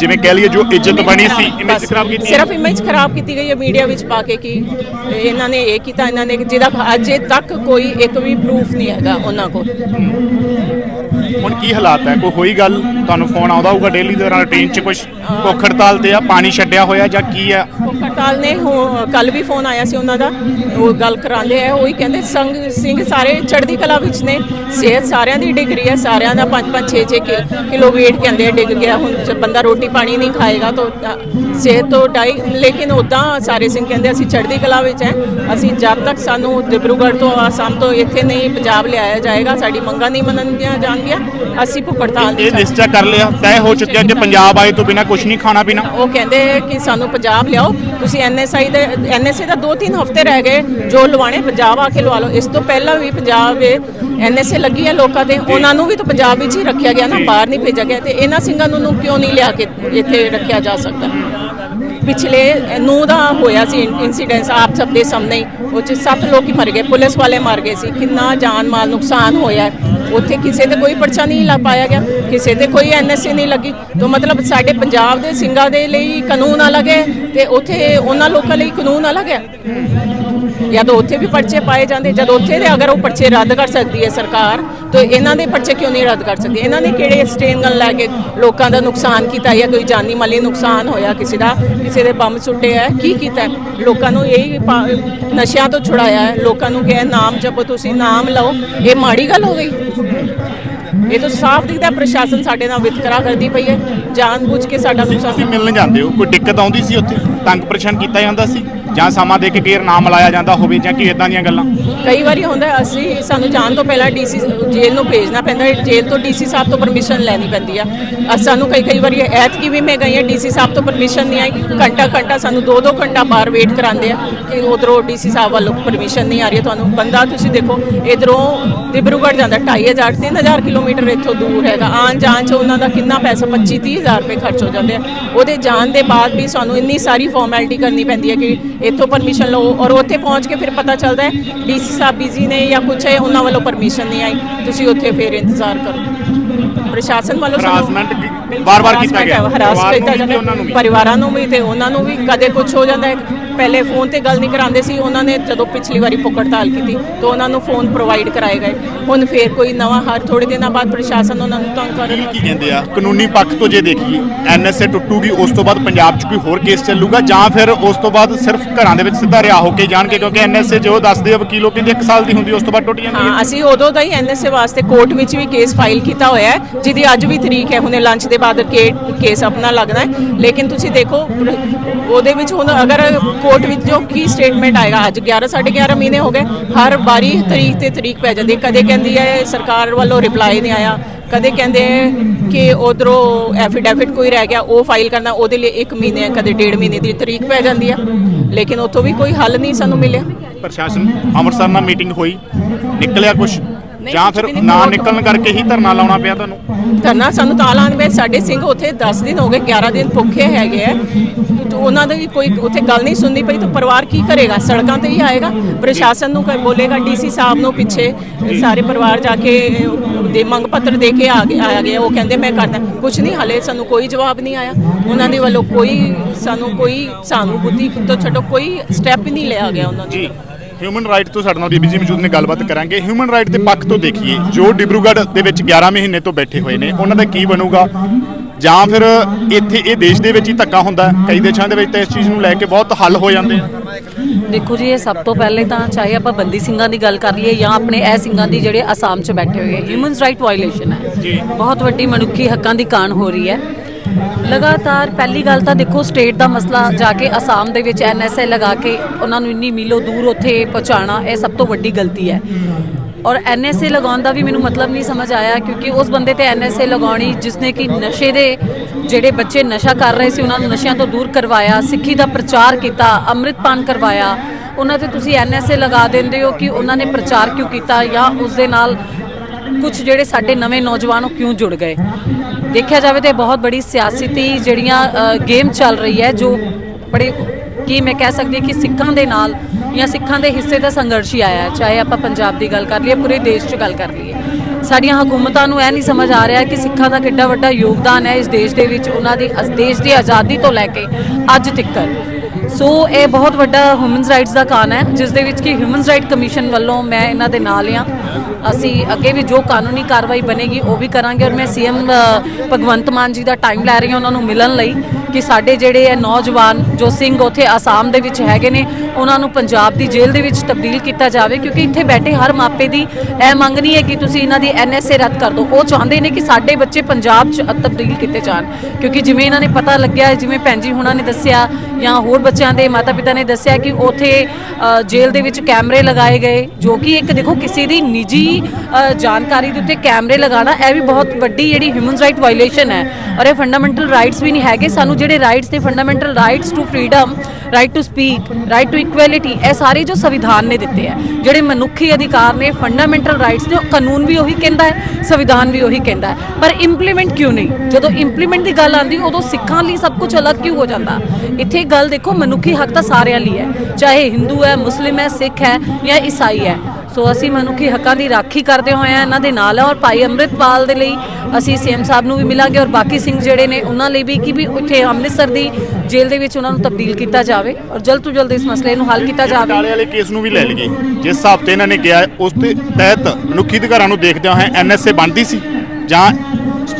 ਜਿਵੇਂ ਕਹਿ ਲਈਏ ਜੋ ਇੱਜ਼ਤ ਬਣੀ ਸੀ ਇਮੇਜ ਖਰਾਬ ਕੀਤੀ ਸਿਰਫ ਇਮੇਜ ਖਰਾਬ ਕੀਤੀ ਗਈ ਹੈ ਮੀਡੀਆ ਵਿੱਚ ਪਾ ਕੇ ਕਿ ਇਹਨਾਂ ਨੇ ਇਹ ਕੀਤਾ ਇਹਨਾਂ ਨੇ ਜਿਹਦਾ ਅਜੇ ਤੱਕ ਕੋਈ ਇੱਕ ਵੀ ਪ੍ਰੂਫ ਨਹੀਂ ਹੈਗਾ ਉਹਨਾਂ ਕੋਲ। ਹੁਣ ਕੀ ਹਾਲਾਤ ਹੈ? ਕੋਈ ਹੋਈ ਗੱਲ? ਤੁਹਾਨੂੰ ਫੋਨ ਆਉਂਦਾ ਹੋਊਗਾ ਡੇਲੀ ਦੇ ਨਾਲ ਰੂਟੀਨ 'ਚ ਕੁਝ ਭੁੱਖ ਹੜਤਾਲ ਤੇ ਆ, ਪਾਣੀ ਛੱਡਿਆ ਹੋਇਆ ਜਾਂ ਕੀ ਹੈ? ਹੜਤਾਲ ਨੇ ਕੱਲ ਵੀ ਫੋਨ ਆਇਆ ਸੀ ਉਹਨਾਂ ਦਾ। ਉਹ ਗੱਲ ਕਰਾਉਂਦੇ ਆ, ਉਹੀ ਕਹਿੰਦੇ, ਸੰਗ, ਸਿੰਘ ਸਾਰੇ ਚੜ੍ਹਦੀ ਕਲਾ ਵਿੱਚ ਨੇ। ਸਿਹਤ ਸਾਰਿਆਂ ਦੀ ਡਿੱਗ ਰਹੀ ਹੈ, ਸਾਰਿਆਂ ਦਾ 5-5 6-6 ਕਿਲੋ weight ਕਹਿੰਦੇ ਆ, ਡਿੱਗ ਗਿਆ। ਹੁਣ ਜੇ ਬੰਦਾ ਰੋਟੀ ਪਾਣੀ ਨਹੀਂ ਖਾਏਗਾ ਤਾਂ ਸਿਹਤ ਤੋਂ ਡਾਈ, ਲੇਕਿਨ ਉਦਾਂ ਸਾਰੇ ਸਿੰਘ ਕਹਿੰਦੇ, ਅਸੀਂ ਚੜ੍ਹਦੀ ਕਲਾ ਵਿੱਚ ਹੈ। ਅਸੀਂ ਜਦ ਤੱਕ ਸਾਨੂੰ ਦਿਬਰੂਗੜ੍ਹ ਤੋਂ ਆਸਾਮ ਤੋਂ ਇੱਥੇ ਨਹੀਂ ਪੰਜਾਬ ਲਿਆਇਆ ਜਾਏਗਾ, ਸਾਡੀ ਮੰਗਾਂ ਨਹੀਂ ਮੰਨੀਆਂ ਜਾਣਗੀਆਂ। ਅਸੀਂ ਭੁੱਖ ਹੜਤਾਲ ਇਹ ਨਿਸ਼ਚੈ ਕਰ ਲਿਆ ਤੈਅ ਹੋ ਚੁੱਕਿਆ ਕਿ ਪੰਜਾਬ ਆਏ ਤੋਂ ਬਿਨਾ ਕੁਝ ਨਹੀਂ ਖਾਣਾ ਪੀਣਾ। ਉਹ ਕਹਿੰਦੇ ਕਿ ਸਾਨੂੰ ਪੰਜਾਬ ਲਿਆਓ। ਤੁਸੀਂ ਐਨਐਸਆਈ ਦੇ ਐਨਐਸਏ ਦਾ 2-3 ਹਫ਼ਤੇ ਰਹਿ ਗਏ ਜੋ ਲਵਾਣੇ ਪੰਜਾਬ ਆ ਕੇ ਲਵਾ ਲਓ। ਇਸ ਤੋਂ ਪਹਿਲਾਂ ਵੀ ਪੰਜਾਬ ਐਨਐਸਏ ਲੱਗੀ ਹੈ ਲੋਕਾਂ ਤੇ ਉਹਨਾਂ ਨੂੰ ਵੀ ਤਾਂ ਪੰਜਾਬ ਵਿੱਚ ਹੀ ਰੱਖਿਆ ਗਿਆ ਨਾ ਬਾਹਰ ਨਹੀਂ ਭੇਜਿਆ ਗਿਆ ਤੇ ਇਹਨਾਂ ਸਿੰਘਾਂ ਨੂੰ ਕਿਉਂ ਨਹੀਂ ਲਿਆ ਕੇ ਇੱਥੇ ਰੱਖਿਆ ਜਾ ਸਕਦਾ? ਪਿਛਲੇ ਨੂੰ ਦਾ ਹੋਇਆ ਸੀ ਇਨਸੀਡੈਂਸ ਆਪ ਸਭ ਦੇ ਸਾਹਮਣੇ। ਉਹ ਚ ਸੱਤ ਲੋਕੀ ਮਰ ਗਏ ਪੁਲਿਸ ਵਾਲੇ ਮਰ ਗਏ ਸੀ। ਕਿੰਨਾ ਜਾਨ ਮਾਲ ਨੁਕਸਾਨ ਹੋਇਆ। ਉੱਥੇ ਕਿਸੇ ਤੇ ਕੋਈ ਪਰਚਾ ਨਹੀਂ ਲਾ ਪਾਇਆ ਗਿਆ, ਕਿਸੇ ਤੇ ਕੋਈ ਐਨਐਸਏ ਨਹੀਂ ਲੱਗੀ। ਤਾਂ ਮਤਲਬ ਸਾਡੇ ਪੰਜਾਬ ਦੇ ਸਿੰਘਾਂ ਦੇ ਲਈ ਕਾਨੂੰਨ ਅਲੱਗ ਹੈ ਤੇ ਉੱਥੇ ਉਹਨਾਂ ਲੋਕਾਂ ਲਈ ਕਾਨੂੰਨ ਅਲੱਗ ਹੈ। ਜਾਂ ਤਾਂ ਉੱਥੇ ਵੀ ਪਰਚੇ ਪਾਏ ਜਾਂਦੇ, ਜਦ ਉੱਥੇ ਦੇ ਅਗਰ ਉਹ ਪਰਚੇ ਰੱਦ ਕਰ ਸਕਦੀ ਹੈ ਸਰਕਾਰ ਤਾਂ ਇਹਨਾਂ ਦੇ ਪਰਚੇ ਕਿਉਂ ਨਹੀਂ ਰੱਦ ਕਰ ਸਕਦੀ? ਇਹਨਾਂ ਨੇ ਕਿਹੜੇ ਸਟੇਨਗਨ ਲੈ ਕੇ ਲੋਕਾਂ ਦਾ ਨੁਕਸਾਨ ਕੀਤਾ ਜਾਂ ਕੋਈ ਜਾਨੀ ਮਾਲੀ ਨੁਕਸਾਨ ਹੋਇਆ ਕਿਸੇ ਦਾ ਕਿਸੇ ਦੇ ਬੰਬ ਸੁੱਟੇ ਹੈ ਕੀ ਕੀਤਾ? ਲੋਕਾਂ ਨੂੰ ਇਹੀ ਨਸ਼ਿਆਂ ਤੋਂ ਛੁਡਾਇਆ ਹੈ। ਲੋਕਾਂ ਨੂੰ ਕਿਹਾ ਨਾਮ ਜਪੋ ਤੁਸੀਂ ਨਾਮ ਲਓ। ਇਹ ਮਾੜੀ ਗੱਲ ਹੋ ਗਈ? ਇਹ ਤਾਂ ਸਾਫ਼ ਦਿਖਦਾ ਪ੍ਰਸ਼ਾਸਨ ਸਾਡੇ ਨਾਲ ਵਿਤਕਰਾ ਕਰਦੀ ਪਈ ਹੈ। ਜਾਣ ਬੁੱਝ ਕੇ ਸਾਡਾ ਨੁਕਸਾਨ ਤੁਸੀਂ ਮਿਲਣ ਜਾਂਦੇ ਹੋ। ਕੋਈ ਦਿੱਕਤ ਆਉਂਦੀ ਸੀ ਉੱਥੇ? ਤੰਗ ਪਰੇਸ਼ਾਨ ਕੀਤਾ ਜਾਂਦਾ ਸੀ? ਜਾਂ ਸਮਾਂ ਦੇ ਕੇ ਕੇਰ ਨਾਮ ਲਾਇਆ ਜਾਂਦਾ ਹੋਵੇ ਜਾਂ ਕਿ ਇਦਾਂ ਦੀਆਂ ਗੱਲਾਂ? ਕਈ ਵਾਰੀ ਹੁੰਦਾ ਹੈ, ਅਸੀਂ ਸਾਨੂੰ ਜਾਣ ਤੋਂ ਪਹਿਲਾਂ ਡੀਸੀ ਜੇਲ੍ਹ ਨੂੰ ਭੇਜਣਾ ਪੈਂਦਾ ਹੈ ਜੇਲ੍ਹ ਤੋਂ ਡੀਸੀ ਸਾਹਿਬ ਤੋਂ ਪਰਮਿਸ਼ਨ ਲੈਣੀ ਪੈਂਦੀ ਆ। ਅਹ ਸਾਨੂੰ ਕਈ ਕਈ ਵਾਰੀ ਐਤਕੀ ਵੀ ਮੈਂ ਗਈ ਹਾਂ ਡੀਸੀ ਸਾਹਿਬ ਤੋਂ ਪਰਮਿਸ਼ਨ ਨਹੀਂ ਆਈ। ਘੰਟਾ ਘੰਟਾ ਸਾਨੂੰ 2-2 ਘੰਟਾ ਬਾਹਰ ਵੇਟ ਕਰਾਉਂਦੇ ਆ ਕਿ ਉਧਰੋਂ ਡੀਸੀ ਸਾਹਿਬ ਵੱਲੋਂ ਪਰਮਿਸ਼ਨ ਨਹੀਂ ਆ ਰਹੀ ਹੈ ਤੁਹਾਨੂੰ। ਬੰਦਾ ਤੁਸੀਂ ਦੇਖੋ ਇਧਰੋਂ ਡਿਬਰੂਗੜ੍ਹ ਜਾਂਦਾ 2500 3000 ਕਿਲੋਮੀਟਰ ਇੱਥੋਂ ਦੂਰ ਹੈਗਾ। ਆਉਣ ਜਾਣ ਚ ਉਹਨਾਂ ਦਾ ਕਿੰਨਾ ਪੈਸਾ? 25 30000 ਰੁਪਏ ਖਰਚ ਹੋ ਜਾਂਦੇ ਆ। ਉਹਦੇ ਜਾਣ ਦੇ ਬਾਅਦ ਵੀ ਸਾਨੂੰ ਇੰਨੀ ਸਾਰੀ ਫਾਰਮੈਲਿਟੀ ਕਰਨੀ ਪੈਂਦੀ ਹੈ ਕਿ ਇੱਥੋਂ ਪਰਮਿਸ਼ਨ ਲਓ ਔਰ ਉੱਥੇ ਪਹੁੰਚ ਕੇ ਫਿਰ ਪਤਾ ਚੱਲਦਾ ਹੈ ਡੀਸੀ ਸਾਹਿਬ ਬਿਜ਼ੀ ਨੇ ਜਾਂ ਕੁਛ ਹੈ ਉਹਨਾਂ ਵੱਲੋਂ ਪਰਮਿਸ਼ਨ ਨਹੀਂ ਆਈ ਤੁਸੀਂ ਉੱਥੇ ਫਿਰ ਇੰਤਜ਼ਾਰ ਕਰੋ ਪ੍ਰਸ਼ਾਸਨ ਵੱਲੋਂ ਕੀ- ਵਾਰ-ਵਾਰ ਕੀਤਾ ਗਿਆ। ਹਰਾਸ ਕੀਤਾ ਜਾਂਦਾ। ਪਰਿਵਾਰਾਂ ਨੂੰ ਵੀ ਤੇ ਉਹਨਾਂ ਨੂੰ ਵੀ ਕਦੇ ਕੁਝ ਹੋ ਜਾਂਦਾ ਹੈ ਪਹਿਲੇ ਫੋਨ ਤੇ ਗੱਲ ਨਹੀਂ ਕਰਾਉਂਦੇ ਸੀ ਉਹਨਾਂ ਨੇ ਜਦੋਂ ਪਿਛਲੀ ਵਾਰੀ ਪੁੱਕੜਤਾਲ ਕੀਤੀ ਤਾਂ ਉਹਨਾਂ ਨੂੰ ਫੋਨ ਪ੍ਰੋਵਾਈਡ ਕਰਾਏ ਗਏ। ਹੁਣ ਫੇਰ ਕੋਈ ਨਵਾਂ ਹਰ ਥੋੜੇ ਦਿਨਾਂ ਬਾਅਦ ਪ੍ਰਸ਼ਾਸਨ ਉਹਨਾਂ ਨੂੰ ਤੰਗ ਕਰਨ ਵਕੀਲ ਕੀ ਕਹਿੰਦੇ ਆ? ਕਾਨੂੰਨੀ ਪੱਖ ਤੋਂ ਜੇ ਦੇਖੀਏ ਐਨਐਸਏ ਟੁੱਟੂਗੀ ਉਸ ਤੋਂ ਬਾਅਦ ਪੰਜਾਬ 'ਚ ਕੋਈ ਹੋਰ ਕੇਸ ਚੱਲੂਗਾ ਜਾਂ ਫਿਰ ਉਸ ਤੋਂ ਬਾਅਦ ਸਿਰਫ ਘਰਾਂ ਦੇ ਵਿੱਚ ਸਿੱਧਾ ਰਿਹਾ ਹੋ ਕੇ ਜਾਣਗੇ ਕਿਉਂਕਿ ਐਨਐਸਏ ਜੋ ਦੱਸਦੇ ਆ ਵਕੀਲੋਂ ਕਹਿੰਦੇ 1 ਸਾਲ ਦੀ ਹੁੰਦੀ ਉਸ ਤੋਂ ਬਾਅਦ ਟੁੱਟ ਜਾਂਦੀ ਹੈ। ਹਾਂ ਅਸੀਂ ਉਦੋਂ ਦਾ ਹੀ ਐਨਐਸਏ ਵਾਸਤੇ ਕੋਰਟ ਵਿੱਚ ਵੀ ਕੇਸ ਫਾਈਲ ਕੀਤਾ ਹੋਇਆ ਹੈ ਜਿਹਦੀ ਅੱਜ ਵੀ ਤਰੀਕ ਹੈ ਹੁਣੇ ਲੰਚ ਦੇ ਬਾਅਦ ਕੇ ਕੇਸ ਆਪਣਾ ਲੱਗਣਾ ਹੈ। ਲੇਕਿਨ ਤੁਸੀਂ ਦੇਖੋ ਉਹਦੇ ਵਿੱਚ ਹੁਣ ਅਗਰ ਕੋਰਟ ਵਿੱਚ ਜੋ ਕੀ ਸਟੇਟਮੈਂਟ ਆਏਗਾ? ਅੱਜ 11 11.5 ਮਹੀਨੇ ਹੋ ਗਏ। ਹਰ ਵਾਰੀ ਤਰੀਕ ਤੇ ਤਰੀਕ ਪੈ ਜਾਂਦੀ ਕਦੇ ਕਹਿੰਦੀ ਹੈ, ਸਰਕਾਰ ਵੱਲੋਂ ਰਿਪਲਾਈ ਨਹੀਂ ਆਇਆ। ਕਦੇ ਕਹਿੰਦੇ ਕਿ ਉਧਰੋਂ ਐਫੀਡੈਵਿਟ ਕੋਈ ਰਹਿ ਗਿਆ, ਉਹ ਫਾਈਲ ਕਰਨਾ, ਉਹਦੇ ਲਈ 1 ਮਹੀਨੇ, ਕਦੇ ਡੇਢ ਮਹੀਨੇ ਦੀ ਤਰੀਕ ਪੈ ਜਾਂਦੀ ਹੈ। ਲੇਕਿਨ ਉੱਥੋਂ ਵੀ ਕੋਈ ਹੱਲ ਨਹੀਂ ਸਾਨੂੰ ਮਿਲਿਆ। ਪ੍ਰਸ਼ਾਸਨ ਅੰਮ੍ਰਿਤਸਰ ਨਾਲ ਮੀਟਿੰਗ ਹੋਈ। ਨਿਕਲਿਆ ਕੁਝ ਜਾਂ ਫਿਰ। ਨਾ ਨਿਕਲਣ ਕਰਕੇ ਹੀ ਧਰਨਾ ਲਾਉਣਾ ਪਿਆ ਤੁਹਾਨੂੰ? ਧਰਨਾ ਸਾਨੂੰ ਤਾਂ ਲਾਉਣ ਵਿੱਚ ਸਾਡੇ ਸਿੰਘ ਉੱਥੇ 10 ਦਿਨ ਹੋ ਗਏ 11 ਦਿਨ ਭੁੱਖੇ ਹੈਗੇ ਆ। ਉਹਨਾਂ ਦੀ ਕੋਈ ਉੱਥੇ ਗੱਲ ਨਹੀਂ ਸੁਣਨੀ ਪਈ ਤਾਂ ਪਰਿਵਾਰ ਕੀ ਕਰੇਗਾ? ਸੜਕਾਂ ਤੇ ਹੀ ਆਏਗਾ? ਪ੍ਰਸ਼ਾਸਨ ਨੂੰ ਕੋਈ ਬੋਲੇਗਾ ਡੀਸੀ ਸਾਹਿਬ ਨੂੰ ਪਿੱਛੇ ਸਾਰੇ ਪਰਿਵਾਰ ਜਾ ਕੇ ਦੇ ਮੰਗ ਪੱਤਰ ਦੇ ਕੇ ਆ ਗਿਆ ਆਇਆ ਗਿਆ ਉਹ ਕਹਿੰਦੇ ਮੈਂ ਕਰਦਾ। ਕੁਝ ਨਹੀਂ ਹਲੇ ਸਾਨੂੰ ਕੋਈ ਜਵਾਬ ਨਹੀਂ ਆਇਆ। ਉਹਨਾਂ ਦੇ ਵੱਲੋਂ ਕੋਈ ਸਾਨੂੰ ਕੋਈ ਸਾਨੂੰ ਬੁੱਧੀ ਤੋਂ ਛੱਡੋ ਕੋਈ ਸਟੈਪ ਹੀ ਨਹੀਂ ਲਿਆ ਗਿਆ ਉਹਨਾਂ ਦੀ ਹਿਊਮਨ ਰਾਈਟ ਤੋਂ ਸਾਡੇ ਨਾਲ ਬੀਬੀ ਜੀ ਮੌਜੂਦ ਨੇ ਗੱਲਬਾਤ ਕਰਾਂਗੇ। ਹਿਊਮਨ ਰਾਈਟ ਦੇ ਪੱਖ ਤੋਂ ਦੇਖੀਏ ਜੋ ਡਿਬਰੂਗੜ੍ਹ ਦੇ ਵਿੱਚ 11 ਮਹੀਨੇ ਤੋਂ ਬੈਠੇ ਹੋਏ ਨੇ ਉਹਨਾਂ ਦਾ ਕੀ ਬਣੂਗਾ? ਜਾਂ ਫਿਰ ਇੱਥੇ ਇਹ ਦੇਸ਼ ਦੇ ਵਿੱਚ ਹੀ ਧੱਕਾ ਹੁੰਦਾ? ਕਈ ਦੇਸ਼ਾਂ ਦੇ ਵਿੱਚ ਤਾਂ ਇਸ ਚੀਜ਼ ਨੂੰ ਲੈ ਕੇ ਬਹੁਤ ਹੱਲ ਹੋ ਜਾਂਦੇ ਆ। ਦੇਖੋ ਜੀ ਇਹ ਸਭ ਤੋਂ ਪਹਿਲੇ ਤਾਂ ਚਾਹੇ ਆਪਾਂ ਬੰਦੀ ਸਿੰਘਾਂ ਦੀ ਗੱਲ ਕਰ ਲਈਏ ਜਾਂ ਆਪਣੇ ਇਹ ਸਿੰਘਾਂ ਦੀ ਜਿਹੜੇ ਅਸਾਮ 'ਚ ਬੈਠੇ ਹੋਏ ਹਿਊਮਨਸ ਰਾਈਟ ਵਾਇਲੇਸ਼ਨ ਹੈ। ਜੀ। ਬਹੁਤ ਵੱਡੀ ਮਨੁੱਖੀ ਹੱਕਾਂ ਦੀ ਕਾਣ ਹੋ ਰਹੀ ਹੈ। ਲਗਾਤਾਰ ਪਹਿਲੀ ਗੱਲ ਤਾਂ ਦੇਖੋ ਸਟੇਟ ਦਾ ਮਸਲਾ ਜਾ ਕੇ ਅਸਾਮ ਦੇ ਵਿੱਚ ਐਨਐਸਏ ਲਗਾ ਕੇ ਉਹਨਾਂ ਨੂੰ ਇੰਨੀ ਮੀਲੋ ਦੂਰ ਉੱਥੇ ਪਹੁੰਚਾਉਣਾ, ਇਹ ਸਭ ਤੋਂ ਵੱਡੀ ਗਲਤੀ ਹੈ। ਔਰ ਐਨਐਸਏ ਲਗਾਉਣ ਦਾ ਵੀ ਮੈਨੂੰ ਮਤਲਬ ਨਹੀਂ ਸਮਝ ਆਇਆ, ਕਿਉਂਕਿ ਉਸ ਬੰਦੇ ਤੇ ਐਨਐਸਏ ਲਗਾਉਣੀ ਜਿਸਨੇ ਕਿ ਨਸ਼ੇ ਦੇ ਜਿਹੜੇ ਬੱਚੇ ਨਸ਼ਾ ਕਰ ਰਹੇ ਸੀ, ਉਹਨਾਂ ਨੂੰ ਨਸ਼ਿਆਂ ਤੋਂ ਦੂਰ ਕਰਵਾਇਆ, ਸਿੱਖੀ ਦਾ ਪ੍ਰਚਾਰ ਕੀਤਾ, ਅੰਮ੍ਰਿਤਪਾਨ ਕਰਵਾਇਆ, ਉਹਨਾਂ ਤੇ ਤੁਸੀਂ ਐਨਐਸਏ ਲਗਾ ਦਿੰਦੇ ਹੋ ਕਿ ਉਹਨਾਂ ਨੇ ਪ੍ਰਚਾਰ ਕਿਉਂ ਕੀਤਾ ਜਾਂ ਉਸ ਦੇ ਨਾਲ ਕੁਝ ਜਿਹੜੇ ਸਾਡੇ ਨਵੇਂ ਨੌਜਵਾਨ ਉਹ ਕਿਉਂ ਜੁੜ ਗਏ? ਦੇਖਿਆ ਜਾਵੇ ਤੇ ਬਹੁਤ ਬੜੀ ਸਿਆਸਤੀ ਜਿਹੜੀਆਂ ਗੇਮ ਚੱਲ ਰਹੀ ਹੈ, ਜੋ ਬੜੇ ਕੀ ਮੈਂ ਕਹਿ ਸਕਦੀ ਕਿ ਸਿੱਖਾਂ ਦੇ ਨਾਲ ਜਾਂ ਸਿੱਖਾਂ ਦੇ ਹਿੱਸੇ ਦਾ ਸੰਘਰਸ਼ ਹੀ ਆਇਆ ਚਾਹੇ ਆਪਾਂ ਪੰਜਾਬ ਦੀ ਗੱਲ ਕਰ ਲਈਏ, ਪੂਰੇ ਦੇਸ਼ 'ਚ ਗੱਲ ਕਰ ਲਈਏ। ਸਾਡੀਆਂ ਹਕੂਮਤਾਂ ਨੂੰ ਇਹ ਨਹੀਂ ਸਮਝ ਆ ਰਿਹਾ ਕਿ ਸਿੱਖਾਂ ਦਾ ਕਿੱਡਾ ਵੱਡਾ ਯੋਗਦਾਨ ਹੈ ਇਸ ਦੇਸ਼ ਦੇ ਵਿੱਚ, ਉਹਨਾਂ ਦੀ ਅਸ- ਦੇਸ਼ ਦੀ ਆਜ਼ਾਦੀ ਤੋਂ ਲੈ ਕੇ ਅੱਜ ਤੱਕ। ਸੋ ਇਹ ਬਹੁਤ ਵੱਡਾ ਹਿਊਮਨ ਰਾਈਟਸ ਦਾ ਕਾਨ ਹੈ, ਜਿਸ ਦੇ ਵਿੱਚ ਕਿ ਹਿਊਮਨ ਰਾਈਟ ਕਮਿਸ਼ਨ ਵੱਲੋਂ ਮੈਂ ਇਹਨਾਂ ਦੇ ਨਾਲ ਹਾਂ। ਅਸੀਂ ਅੱਗੇ ਵੀ ਜੋ ਕਾਨੂੰਨੀ ਕਾਰਵਾਈ ਬਣੇਗੀ, ਉਹ ਵੀ ਕਰਾਂਗੇ ਔਰ ਮੈਂ ਸੀਐਮ ਭਗਵੰਤ ਮਾਨ ਜੀ ਦਾ ਟਾਈਮ ਲੈ ਰਹੀ ਹਾਂ ਉਹਨਾਂ ਨੂੰ ਮਿਲਣ ਲਈ ਕਿ ਸਾਡੇ ਜਿਹੜੇ ਇਹ ਨੌਜਵਾਨ ਜੋ ਸਿੰਘ ਉਥੇ ਆਸਾਮ ਦੇ ਵਿੱਚ ਹੈਗੇ ਨੇ ਉਹਨਾਂ ਨੂੰ ਪੰਜਾਬ ਦੀ ਜੇਲ੍ਹ ਦੇ ਵਿੱਚ ਤਬਦੀਲ ਕੀਤਾ ਜਾਵੇ, ਕਿਉਂਕਿ ਇੱਥੇ ਬੈਠੇ ਹਰ ਮਾਪੇ ਦੀ ਇਹ ਮੰਗ ਨਹੀਂ ਹੈ ਕਿ ਤੁਸੀਂ ਇਹਨਾਂ ਦੀ ਐਨਐਸਏ ਰੱਦ ਕਰ ਦਿਓ। ਉਹ ਚਾਹੁੰਦੇ ਨੇ ਕਿ ਸਾਡੇ ਬੱਚੇ ਪੰਜਾਬ 'ਚ ਤਬਦੀਲ ਕੀਤੇ ਜਾਣ, ਕਿਉਂਕਿ ਜਿਵੇਂ ਇਹਨਾਂ ਨੇ ਪਤਾ ਲੱਗਿਆ, ਜਿਵੇਂ ਭੈਣ ਜੀ ਹੁਣਾਂ ਨੇ ਦੱਸਿਆ ਜਾਂ ਹੋਰ ਬੱਚਿਆਂ ਦੇ ਮਾਤਾ ਪਿਤਾ ਨੇ ਦੱਸਿਆ ਕਿ ਉਥੇ ਜੇਲ੍ਹ ਦੇ ਵਿੱਚ ਕੈਮਰੇ ਲਗਾਏ ਗਏ, ਜੋ ਕਿ ਇੱਕ ਦੇਖੋ ਕਿਸੇ ਦੀ ਨਿੱਜੀ ਜਾਣਕਾਰੀ ਦੇ ਉੱਤੇ ਕੈਮਰੇ ਲਗਾਉਣਾ, ਇਹ ਵੀ ਬਹੁਤ ਵੱਡੀ ਜਿਹੜੀ ਹਿਊਮਨ ਰਾਈਟ ਵਾਇਲੇਸ਼ਨ ਹੈ। ਔਰ ਇਹ ਫੰਡਾਮੈਂਟਲ ਰਾਈਟਸ ਵੀ ਨਹੀਂ ਹੈਗੇ। ਸਾਨੂੰ ਜਿਹੜੇ ਰਾਈਟਸ ਨੇ fundamental rights to freedom right to speak right to equality ਇਹ ਸਾਰੇ ਜੋ ਸੰਵਿਧਾਨ ਨੇ ਦਿੱਤੇ ਆ, ਜਿਹੜੇ ਮਨੁੱਖੀ ਅਧਿਕਾਰ ਨੇ ਫੰਡਾਮੈਂਟਲ ਰਾਈਟਸ ਨੇ, ਉਹ ਕਾਨੂੰਨ ਵੀ ਉਹੀ ਕਹਿੰਦਾ ਹੈ, ਸੰਵਿਧਾਨ ਵੀ ਉਹੀ ਕਹਿੰਦਾ ਹੈ। ਪਰ ਇੰਪਲੀਮੈਂਟ ਕਿਉਂ ਨਹੀਂ? ਜਦੋਂ ਇੰਪਲੀਮੈਂਟ ਦੀ ਗੱਲ ਆਉਂਦੀ, ਉਦੋਂ ਸਿੱਖਾਂ ਲਈ ਸਭ ਕੁਝ ਅਲੱਗ ਕਿਉਂ ਹੋ ਜਾਂਦਾ? ਇੱਥੇ ਗੱਲ ਦੇਖੋ, ਮਨੁੱਖੀ ਹੱਕ ਤਾਂ ਸਾਰਿਆਂ ਲਈ ਹੈ, ਚਾਹੇ ਹਿੰਦੂ ਹੈ, ਮੁਸਲਿਮ ਹੈ, ਸਿੱਖ ਹੈ ਜਾਂ ਈਸਾਈ ਹੈ। ਸੋ ਅਸੀਂ ਮਨੁੱਖੀ ਹੱਕਾਂ ਦੀ ਰਾਖੀ ਕਰਦੇ ਹੋਏ ਆ ਇਹਨਾਂ ਦੇ ਨਾਲ ਆ ਔਰ ਭਾਈ ਅੰਮ੍ਰਿਤਪਾਲ ਦੇ ਲਈ ਅਸੀਂ ਸੀਐਮ ਸਾਹਿਬ ਨੂੰ ਵੀ ਮਿਲਾਂਗੇ ਔਰ ਬਾਕੀ ਸਿੰਘ ਜਿਹੜੇ ਨੇ ਉਹਨਾਂ ਲਈ ਵੀ ਕਿ ਵੀ ਉੱਥੇ ਅੰਮ੍ਰਿਤਸਰ ਦੀ ਜੇਲ੍ਹ ਦੇ ਵਿੱਚ ਉਹਨਾਂ ਨੂੰ ਤਬਦੀਲ ਕੀਤਾ ਜਾਵੇ ਔਰ ਜਲਦ ਤੋਂ ਜਲਦ ਇਸ ਮਸਲੇ ਨੂੰ ਹੱਲ ਕੀਤਾ ਜਾਵੇ। ਬਟਾਲੇ ਵਾਲੇ ਕੇਸ ਨੂੰ ਵੀ ਲੈ ਲਈਏ। ਜਿਸ ਹਿਸਾਬ ਤੇ ਇਹਨਾਂ ਨੇ ਕਿਹਾ, ਉਸ ਦੇ ਤਹਿਤ ਮਨੁੱਖੀ ਅਧਿਕਾਰਾਂ ਨੂੰ ਦੇਖਦਿਆਂ ਹੋਇਆ ਐਨਐਸਏ ਬਣਦੀ ਸੀ ਜਾਂ